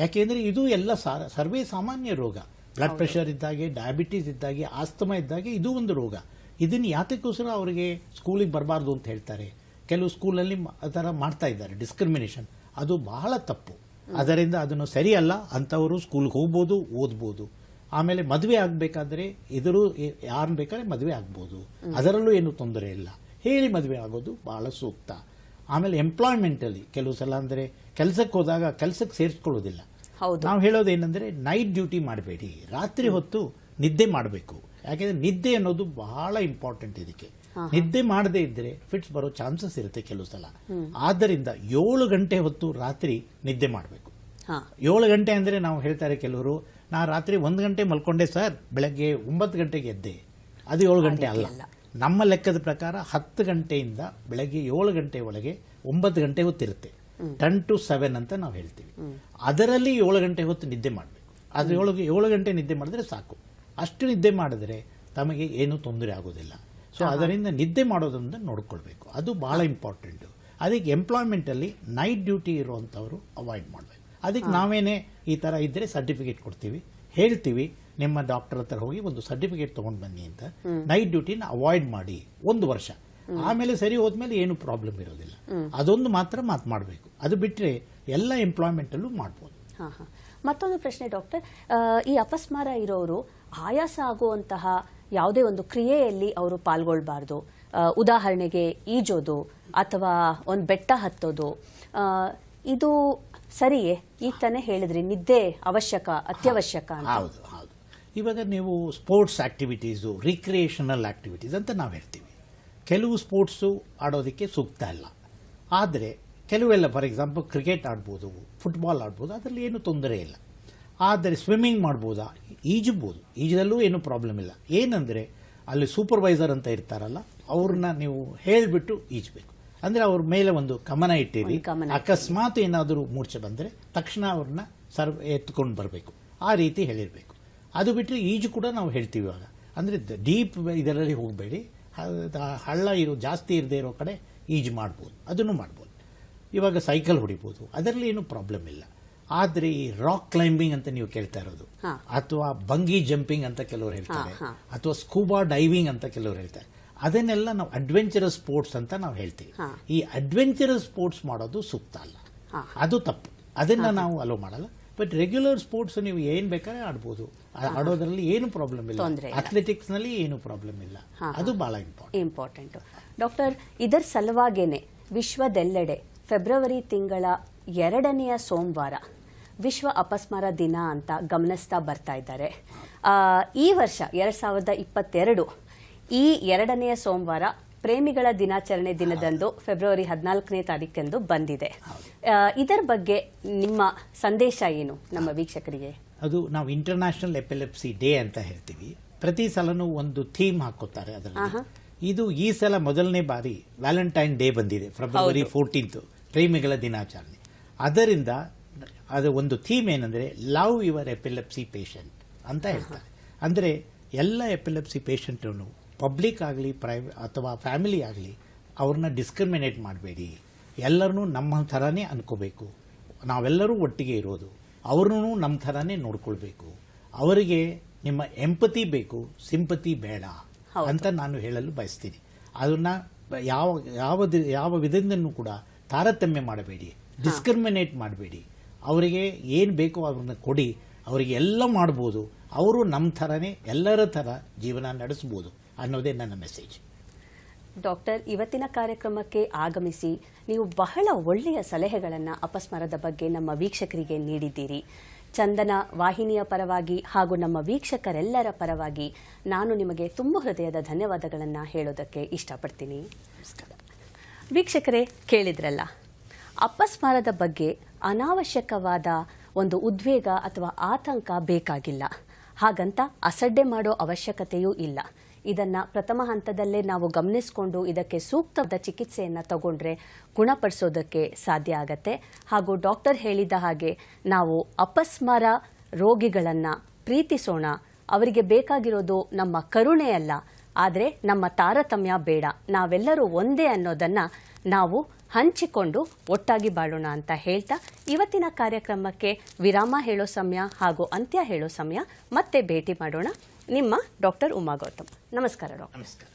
ಯಾಕೆಂದರೆ ಇದು ಎಲ್ಲ ಸರ್ವೇ ಸಾಮಾನ್ಯ ರೋಗ. ಬ್ಲಡ್ ಪ್ರೆಷರ್ ಇದ್ದಾಗೆ ಡಯಾಬಿಟೀಸ್ ಇದ್ದಾಗೆ ಆಸ್ತಮ ಇದ್ದಾಗೆ ಇದು ಒಂದು ರೋಗ. ಇದನ್ನು ಯಾತಕ್ಕೋಸ್ಕರ ಅವರಿಗೆ ಸ್ಕೂಲಿಗೆ ಬರಬಾರ್ದು ಅಂತ ಹೇಳ್ತಾರೆ. ಕೆಲವು ಸ್ಕೂಲಲ್ಲಿ ಆ ಥರ ಮಾಡ್ತಾ ಇದ್ದಾರೆ. ಡಿಸ್ಕ್ರಿಮಿನೇಷನ್ ಅದು ಬಹಳ ತಪ್ಪು. ಅದರಿಂದ ಅದನ್ನು ಸರಿಯಲ್ಲ ಅಂಥವರು ಸ್ಕೂಲ್ಗೆ ಹೋಗ್ಬೋದು ಓದ್ಬೋದು. ಆಮೇಲೆ ಮದುವೆ ಆಗಬೇಕಾದ್ರೆ ಎದುರು ಯಾರು ಬೇಕಾದ್ರೆ ಮದುವೆ ಆಗ್ಬೋದು. ಅದರಲ್ಲೂ ಏನು ತೊಂದರೆ ಇಲ್ಲ. ಹೇಳಿ ಮದುವೆ ಆಗೋದು ಬಹಳ ಸೂಕ್ತ. ಆಮೇಲೆ ಎಂಪ್ಲಾಯ್ಮೆಂಟಲ್ಲಿ ಕೆಲವು ಸಲ ಅಂದರೆ ಕೆಲಸಕ್ಕೆ ಹೋದಾಗ ಕೆಲಸಕ್ಕೆ ಸೇರಿಸ್ಕೊಳ್ಳೋದಿಲ್ಲ. ನಾವು ಹೇಳೋದೇನೆಂದರೆ ನೈಟ್ ಡ್ಯೂಟಿ ಮಾಡಬೇಡಿ. ರಾತ್ರಿ ಹೊತ್ತು ನಿದ್ದೆ ಮಾಡಬೇಕು. ಯಾಕೆಂದರೆ ನಿದ್ದೆ ಅನ್ನೋದು ಬಹಳ ಇಂಪಾರ್ಟೆಂಟ್ ಇದಕ್ಕೆ. ನಿದ್ದೆ ಮಾಡದೇ ಇದ್ರೆ ಫಿಟ್ಸ್ ಬರೋ ಚಾನ್ಸಸ್ ಇರುತ್ತೆ ಕೆಲವು ಸಲ. ಆದ್ದರಿಂದ ಏಳು ಗಂಟೆ ಹೊತ್ತು ರಾತ್ರಿ ನಿದ್ದೆ ಮಾಡಬೇಕು. ಏಳು ಗಂಟೆ ಅಂದರೆ ನಾವು ಹೇಳ್ತಾರೆ ಕೆಲವರು ನಾ ರಾತ್ರಿ ಒಂದು ಗಂಟೆ ಮಲ್ಕೊಂಡೆ ಸರ್ ಬೆಳಗ್ಗೆ ಒಂಬತ್ತು ಗಂಟೆಗೆ ಎದ್ದೆ. ಅದು ಏಳು ಗಂಟೆ ಅಲ್ಲ. ಅಲ್ಲ. ನಮ್ಮ ಲೆಕ್ಕದ ಪ್ರಕಾರ ಹತ್ತು ಗಂಟೆಯಿಂದ ಬೆಳಗ್ಗೆ ಏಳು ಗಂಟೆ ಒಳಗೆ ಒಂಬತ್ತು ಗಂಟೆ ಹೊತ್ತಿರುತ್ತೆ. ಟೆನ್ ಟು ಸೆವೆನ್ ಅಂತ ನಾವು ಹೇಳ್ತೀವಿ. ಅದರಲ್ಲಿ ಏಳು ಗಂಟೆ ಹೊತ್ತು ನಿದ್ದೆ ಮಾಡಬೇಕು. ಅದು ಏಳು ಏಳು ಗಂಟೆ ನಿದ್ದೆ ಮಾಡಿದ್ರೆ ಸಾಕು. ಅಷ್ಟು ನಿದ್ದೆ ಮಾಡಿದ್ರೆ ತಮಗೆ ಏನೂ ತೊಂದರೆ ಆಗೋದಿಲ್ಲ. ಸೊ ಅದರಿಂದ ನಿದ್ದೆ ಮಾಡೋದ್ರಿಂದ ನೋಡ್ಕೊಳ್ಬೇಕು. ಅದು ಭಾಳ ಇಂಪಾರ್ಟೆಂಟು ಅದಕ್ಕೆ ಎಂಪ್ಲಾಯ್ಮೆಂಟಲ್ಲಿ ನೈಟ್ ಡ್ಯೂಟಿ ಇರುವಂಥವ್ರು ಅವಾಯ್ಡ್ ಮಾಡಬೇಕು. ಅದಕ್ಕೆ ನಾವೇನೇ ಈ ಥರ ಇದ್ದರೆ ಸರ್ಟಿಫಿಕೇಟ್ ಕೊಡ್ತೀವಿ. ಹೇಳ್ತೀವಿ ನಿಮ್ಮ ಡಾಕ್ಟರ್ ಹತ್ರ ಹೋಗಿ ಒಂದು ಸರ್ಟಿಫಿಕೇಟ್ ತೊಗೊಂಡು ಬನ್ನಿ ಅಂತ. ನೈಟ್ ಡ್ಯೂಟಿನ ಅವಾಯ್ಡ್ ಮಾಡಿ ಒಂದು ವರ್ಷ. ಆಮೇಲೆ ಸರಿ ಹೋದ್ಮೇಲೆ ಏನು ಪ್ರಾಬ್ಲಮ್ ಇರೋದಿಲ್ಲ. ಅದೊಂದು ಮಾತ್ರ ಮಾತು ಮಾಡಬೇಕು. ಅದು ಬಿಟ್ಟರೆ ಎಲ್ಲ ಎಂಪ್ಲಾಯ್ಮೆಂಟಲ್ಲೂ ಮಾಡ್ಬೋದು. ಮತ್ತೊಂದು ಪ್ರಶ್ನೆ ಡಾಕ್ಟರ್. ಈ ಅಪಸ್ಮಾರ ಇರೋರು ಆಯಾಸ ಆಗುವಂತಹ ಯಾವುದೇ ಒಂದು ಕ್ರಿಯೆಯಲ್ಲಿ ಅವರು ಪಾಲ್ಗೊಳ್ಬಾರ್ದು. ಉದಾಹರಣೆಗೆ ಈಜೋದು ಅಥವಾ ಒಂದು ಬೆಟ್ಟ ಹತ್ತೋದು. ಇದು ಸರಿಯೇ? ಈ ತಾನೇ ಹೇಳಿದ್ರಿ, ನಿದ್ದೆ ಅವಶ್ಯಕ, ಅತ್ಯವಶ್ಯಕ ಅಂತ. ಹೌದು ಹೌದು. ಇವಾಗ ನೀವು ಸ್ಪೋರ್ಟ್ಸ್ ಆಕ್ಟಿವಿಟೀಸು ರಿಕ್ರಿಯೇಷನಲ್ ಆಕ್ಟಿವಿಟೀಸ್ ಅಂತ ನಾವು ಹೇಳ್ತೀವಿ. ಕೆಲವು ಸ್ಪೋರ್ಟ್ಸು ಆಡೋದಕ್ಕೆ ಸೂಕ್ತ ಇಲ್ಲ ಆದರೆ, ಕೆಲವೆಲ್ಲ ಫಾರ್ ಎಕ್ಸಾಂಪಲ್ ಕ್ರಿಕೆಟ್ ಆಡ್ಬೋದು ಫುಟ್ಬಾಲ್ ಆಡ್ಬೋದು, ಅದರಲ್ಲಿ ಏನು ತೊಂದರೆ ಇಲ್ಲ. ಆದರೆ ಸ್ವಿಮ್ಮಿಂಗ್ ಮಾಡ್ಬೋದಾ? ಈಜಬಹುದು ಈಜದಲ್ಲೂ ಏನು ಪ್ರಾಬ್ಲಮ್ ಇಲ್ಲ. ಏನಂದರೆ ಅಲ್ಲಿ ಸೂಪರ್ವೈಸರ್ ಅಂತ ಇರ್ತಾರಲ್ಲ ಅವ್ರನ್ನ ನೀವು ಹೇಳಿಬಿಟ್ಟು ಈಜಬೇಕು. ಅಂದರೆ ಅವ್ರ ಮೇಲೆ ಒಂದು ಗಮನ ಇಟ್ಟಿರಿ. ಅಕಸ್ಮಾತ್ ಏನಾದರೂ ಮೂರ್ಛೆ ಬಂದರೆ ತಕ್ಷಣ ಅವ್ರನ್ನ ಸರ್ವ್ ಎತ್ಕೊಂಡು ಬರಬೇಕು. ಆ ರೀತಿ ಹೇಳಿರಬೇಕು. ಅದು ಬಿಟ್ಟರೆ ಈಜು ಕೂಡ ನಾವು ಹೇಳ್ತೀವಿ ಇವಾಗ. ಅಂದರೆ ಡೀಪ್ ಇದರಲ್ಲಿ ಹೋಗಬೇಡಿ. ಹಳ್ಳ ಇರೋ ಜಾಸ್ತಿ ಇರದೇ ಇರೋ ಕಡೆ ಈಜು ಮಾಡ್ಬೋದು. ಅದನ್ನು ಮಾಡ್ಬೋದು. ಇವಾಗ ಸೈಕಲ್ ಹೊಡಿಬೋದು. ಅದರಲ್ಲಿ ಏನು ಪ್ರಾಬ್ಲಮ್ ಇಲ್ಲ. ಆದರೆ ಈ ರಾಕ್ ಕ್ಲೈಂಬಿಂಗ್ ಅಂತ ನೀವು ಕೇಳ್ತಾ ಇರೋದು. ಅಥವಾ ಬಂಗಿ ಜಂಪಿಂಗ್ ಅಂತ ಕೆಲವರು ಹೇಳ್ತಾರೆ. ಅಥವಾ ಸ್ಕೂಬಾ ಡೈವಿಂಗ್ ಅಂತ ಕೆಲವರು ಹೇಳ್ತಾರೆ. ಅದನ್ನೆಲ್ಲ ನಾವು ಅಡ್ವೆಂಚರಸ್ ಸ್ಪೋರ್ಟ್ಸ್ ಅಂತ ನಾವು ಹೇಳ್ತೀವಿ. ಈ ಅಡ್ವೆಂಚರಸ್ ಸ್ಪೋರ್ಟ್ಸ್ ಮಾಡೋದು ಸೂಕ್ತ ಅಲ್ಲ. ಅದು ತಪ್ಪು. ಅದನ್ನ ನಾವು ಅಲೋ ಮಾಡಲ್ಲ. ಬಟ್ ರೆಗ್ಯುಲರ್ ಸ್ಪೋರ್ಟ್ಸ್ ನೀವು ಏನ್ ಬೇಕಾದ್ರೆ ಆಡ್ಬೋದು. ಆಡೋದ್ರಲ್ಲಿ ಏನು ಪ್ರಾಬ್ಲಮ್ ಇಲ್ಲ. ಅಥ್ಲೆಟಿಕ್ಸ್ನಲ್ಲಿ ಏನು ಪ್ರಾಬ್ಲಮ್ ಇಲ್ಲ. ಅದು ಬಹಳ ಇಂಪಾರ್ಟೆಂಟ್ ಇಂಪಾರ್ಟೆಂಟ್ ಡಾಕ್ಟರ್ ಇದರ ಸಲುವಾಗೇನೆ ವಿಶ್ವದೆಲ್ಲೆಡೆ ಫೆಬ್ರವರಿ ತಿಂಗಳ ಎರಡನೆಯ ಸೋಮವಾರ ವಿಶ್ವ ಅಪಸ್ಮಾರ ದಿನ ಅಂತ ಗಮನಿಸ್ತಾ ಬರ್ತಾ ಇದ್ದಾರೆ. ಈ ವರ್ಷ ಎರಡ್ ಸಾವಿರದ ಇಪ್ಪತ್ತೆರಡು ಈ ಎರಡನೆಯ ಸೋಮವಾರ ಪ್ರೇಮಿಗಳ ದಿನಾಚರಣೆ ದಿನದಂದು ಫೆಬ್ರವರಿ ಹದಿನಾಲ್ಕನೇ ತಾರೀಕೆಂದು ಬಂದಿದೆ. ಇದರ ಬಗ್ಗೆ ನಿಮ್ಮ ಸಂದೇಶ ಏನು ನಮ್ಮ ವೀಕ್ಷಕರಿಗೆ? ಅದು ನಾವು ಇಂಟರ್ನ್ಯಾಷನಲ್ ಎಪಿಲೆಪ್ಸಿ ಡೇ ಅಂತ ಹೇಳ್ತೀವಿ. ಪ್ರತಿ ಸಲನೂ ಒಂದು ಥೀಮ್ ಹಾಕೋತಾರೆ ಅದರಲ್ಲಿ. ಇದು ಈ ಸಲ ಮೊದಲನೇ ಬಾರಿ ವ್ಯಾಲೆಂಟೈನ್ ಡೇ ಬಂದಿದೆ ಫೆಬ್ರವರಿ ಫೋರ್ಟೀನ್ತ್ ಪ್ರೇಮಿಗಳ ದಿನಾಚರಣೆ. ಅದರಿಂದ ಅದು ಒಂದು ಥೀಮ್ ಏನಂದ್ರೆ ಲವ್ ಯುವರ್ ಎಪಿಲೆಪ್ಸಿ ಪೇಷಂಟ್ ಅಂತ ಹೇಳ್ತಾರೆ. ಅಂದ್ರೆ ಎಲ್ಲ ಎಪಿಲೆಪ್ಸಿ ಪೇಷಂಟನ್ನು ಪಬ್ಲಿಕ್ ಆಗಲಿ ಪ್ರೈವ್ ಅಥವಾ ಫ್ಯಾಮಿಲಿ ಆಗಲಿ ಅವ್ರನ್ನ ಡಿಸ್ಕ್ರಿಮಿನೇಟ್ ಮಾಡಬೇಡಿ. ಎಲ್ಲರನ್ನೂ ನಮ್ಮ ಥರನೇ ಅನ್ಕೋಬೇಕು. ನಾವೆಲ್ಲರೂ ಒಟ್ಟಿಗೆ ಇರೋದು. ಅವ್ರನ್ನೂ ನಮ್ಮ ಥರನೇ ನೋಡ್ಕೊಳ್ಬೇಕು. ಅವರಿಗೆ ನಿಮ್ಮ ಎಂಪತಿ ಬೇಕು ಸಿಂಪತಿ ಬೇಡ ಅಂತ ನಾನು ಹೇಳಲು ಬಯಸ್ತೀನಿ. ಅದನ್ನ ಯಾವ ಯಾವ ಯಾವ ವಿಧದಿಂದನೂ ಕೂಡ ತಾರತಮ್ಯ ಮಾಡಬೇಡಿ. ಡಿಸ್ಕ್ರಿಮಿನೇಟ್ ಮಾಡಬೇಡಿ. ಅವರಿಗೆ ಏನು ಬೇಕೋ ಅದನ್ನು ಕೊಡಿ ಅವರಿಗೆ ಎಲ್ಲ ಮಾಡ್ಬೋದು. ಅವರು ನಮ್ಮ ಥರನೇ ಎಲ್ಲರ ಥರ ಜೀವನ ನಡೆಸ್ಬೋದು ಅನ್ನೋದೇ ನನ್ನ ಮೆಸೇಜ್ ಡಾಕ್ಟರ್ ಇವತ್ತಿನ ಕಾರ್ಯಕ್ರಮಕ್ಕೆ ಆಗಮಿಸಿ ನೀವು ಬಹಳ ಒಳ್ಳೆಯ ಸಲಹೆಗಳನ್ನು ಅಪಸ್ಮರದ ಬಗ್ಗೆ ನಮ್ಮ ವೀಕ್ಷಕರಿಗೆ ನೀಡಿದ್ದೀರಿ. ಚಂದನ ವಾಹಿನಿಯ ಪರವಾಗಿ ಹಾಗೂ ನಮ್ಮ ವೀಕ್ಷಕರೆಲ್ಲರ ಪರವಾಗಿ ನಾನು ನಿಮಗೆ ತುಂಬ ಹೃದಯದ ಧನ್ಯವಾದಗಳನ್ನು ಹೇಳೋದಕ್ಕೆ ಇಷ್ಟಪಡ್ತೀನಿ. ವೀಕ್ಷಕರೇ ಕೇಳಿದ್ರಲ್ಲ ಅಪಸ್ಮಾರದ ಬಗ್ಗೆ ಅನಾವಶ್ಯಕವಾದ ಒಂದು ಉದ್ವೇಗ ಅಥವಾ ಆತಂಕ ಬೇಕಾಗಿಲ್ಲ. ಹಾಗಂತ ಅಸಡ್ಡೆ ಮಾಡೋ ಅವಶ್ಯಕತೆಯೂ ಇಲ್ಲ. ಇದನ್ನ ಪ್ರಥಮ ಹಂತದಲ್ಲೇ ನಾವು ಗಮನಿಸಿಕೊಂಡು ಇದಕ್ಕೆ ಸೂಕ್ತವಾದ ಚಿಕಿತ್ಸೆಯನ್ನು ತಗೊಂಡ್ರೆ ಗುಣಪಡಿಸೋದಕ್ಕೆ ಸಾಧ್ಯ ಆಗತ್ತೆ. ಹಾಗೂ ಡಾಕ್ಟರ್ ಹೇಳಿದ ಹಾಗೆ ನಾವು ಅಪಸ್ಮರ ರೋಗಿಗಳನ್ನು ಪ್ರೀತಿಸೋಣ. ಅವರಿಗೆ ಬೇಕಾಗಿರೋದು ನಮ್ಮ ಕರುಣೆಯಲ್ಲ ಆದರೆ ನಮ್ಮ ತಾರತಮ್ಯ ಬೇಡ. ನಾವೆಲ್ಲರೂ ಒಂದೇ ಅನ್ನೋದನ್ನ ನಾವು ಹಂಚಿಕೊಂಡು ಒಟ್ಟಾಗಿ ಬಾಳೋಣ ಅಂತ ಹೇಳ್ತಾ ಇವತ್ತಿನ ಕಾರ್ಯಕ್ರಮಕ್ಕೆ ವಿರಾಮ ಹೇಳೋ ಸಮಯ ಹಾಗೂ ಅಂತ್ಯ ಹೇಳೋ ಸಮಯ ಮತ್ತೆ ಭೇಟಿ ಮಾಡೋಣ. ನಿಮ್ಮ ಡಾಕ್ಟರ್ ಉಮಾ ಗೌತಮ್. ನಮಸ್ಕಾರ ಡಾಕ್ಟರ್.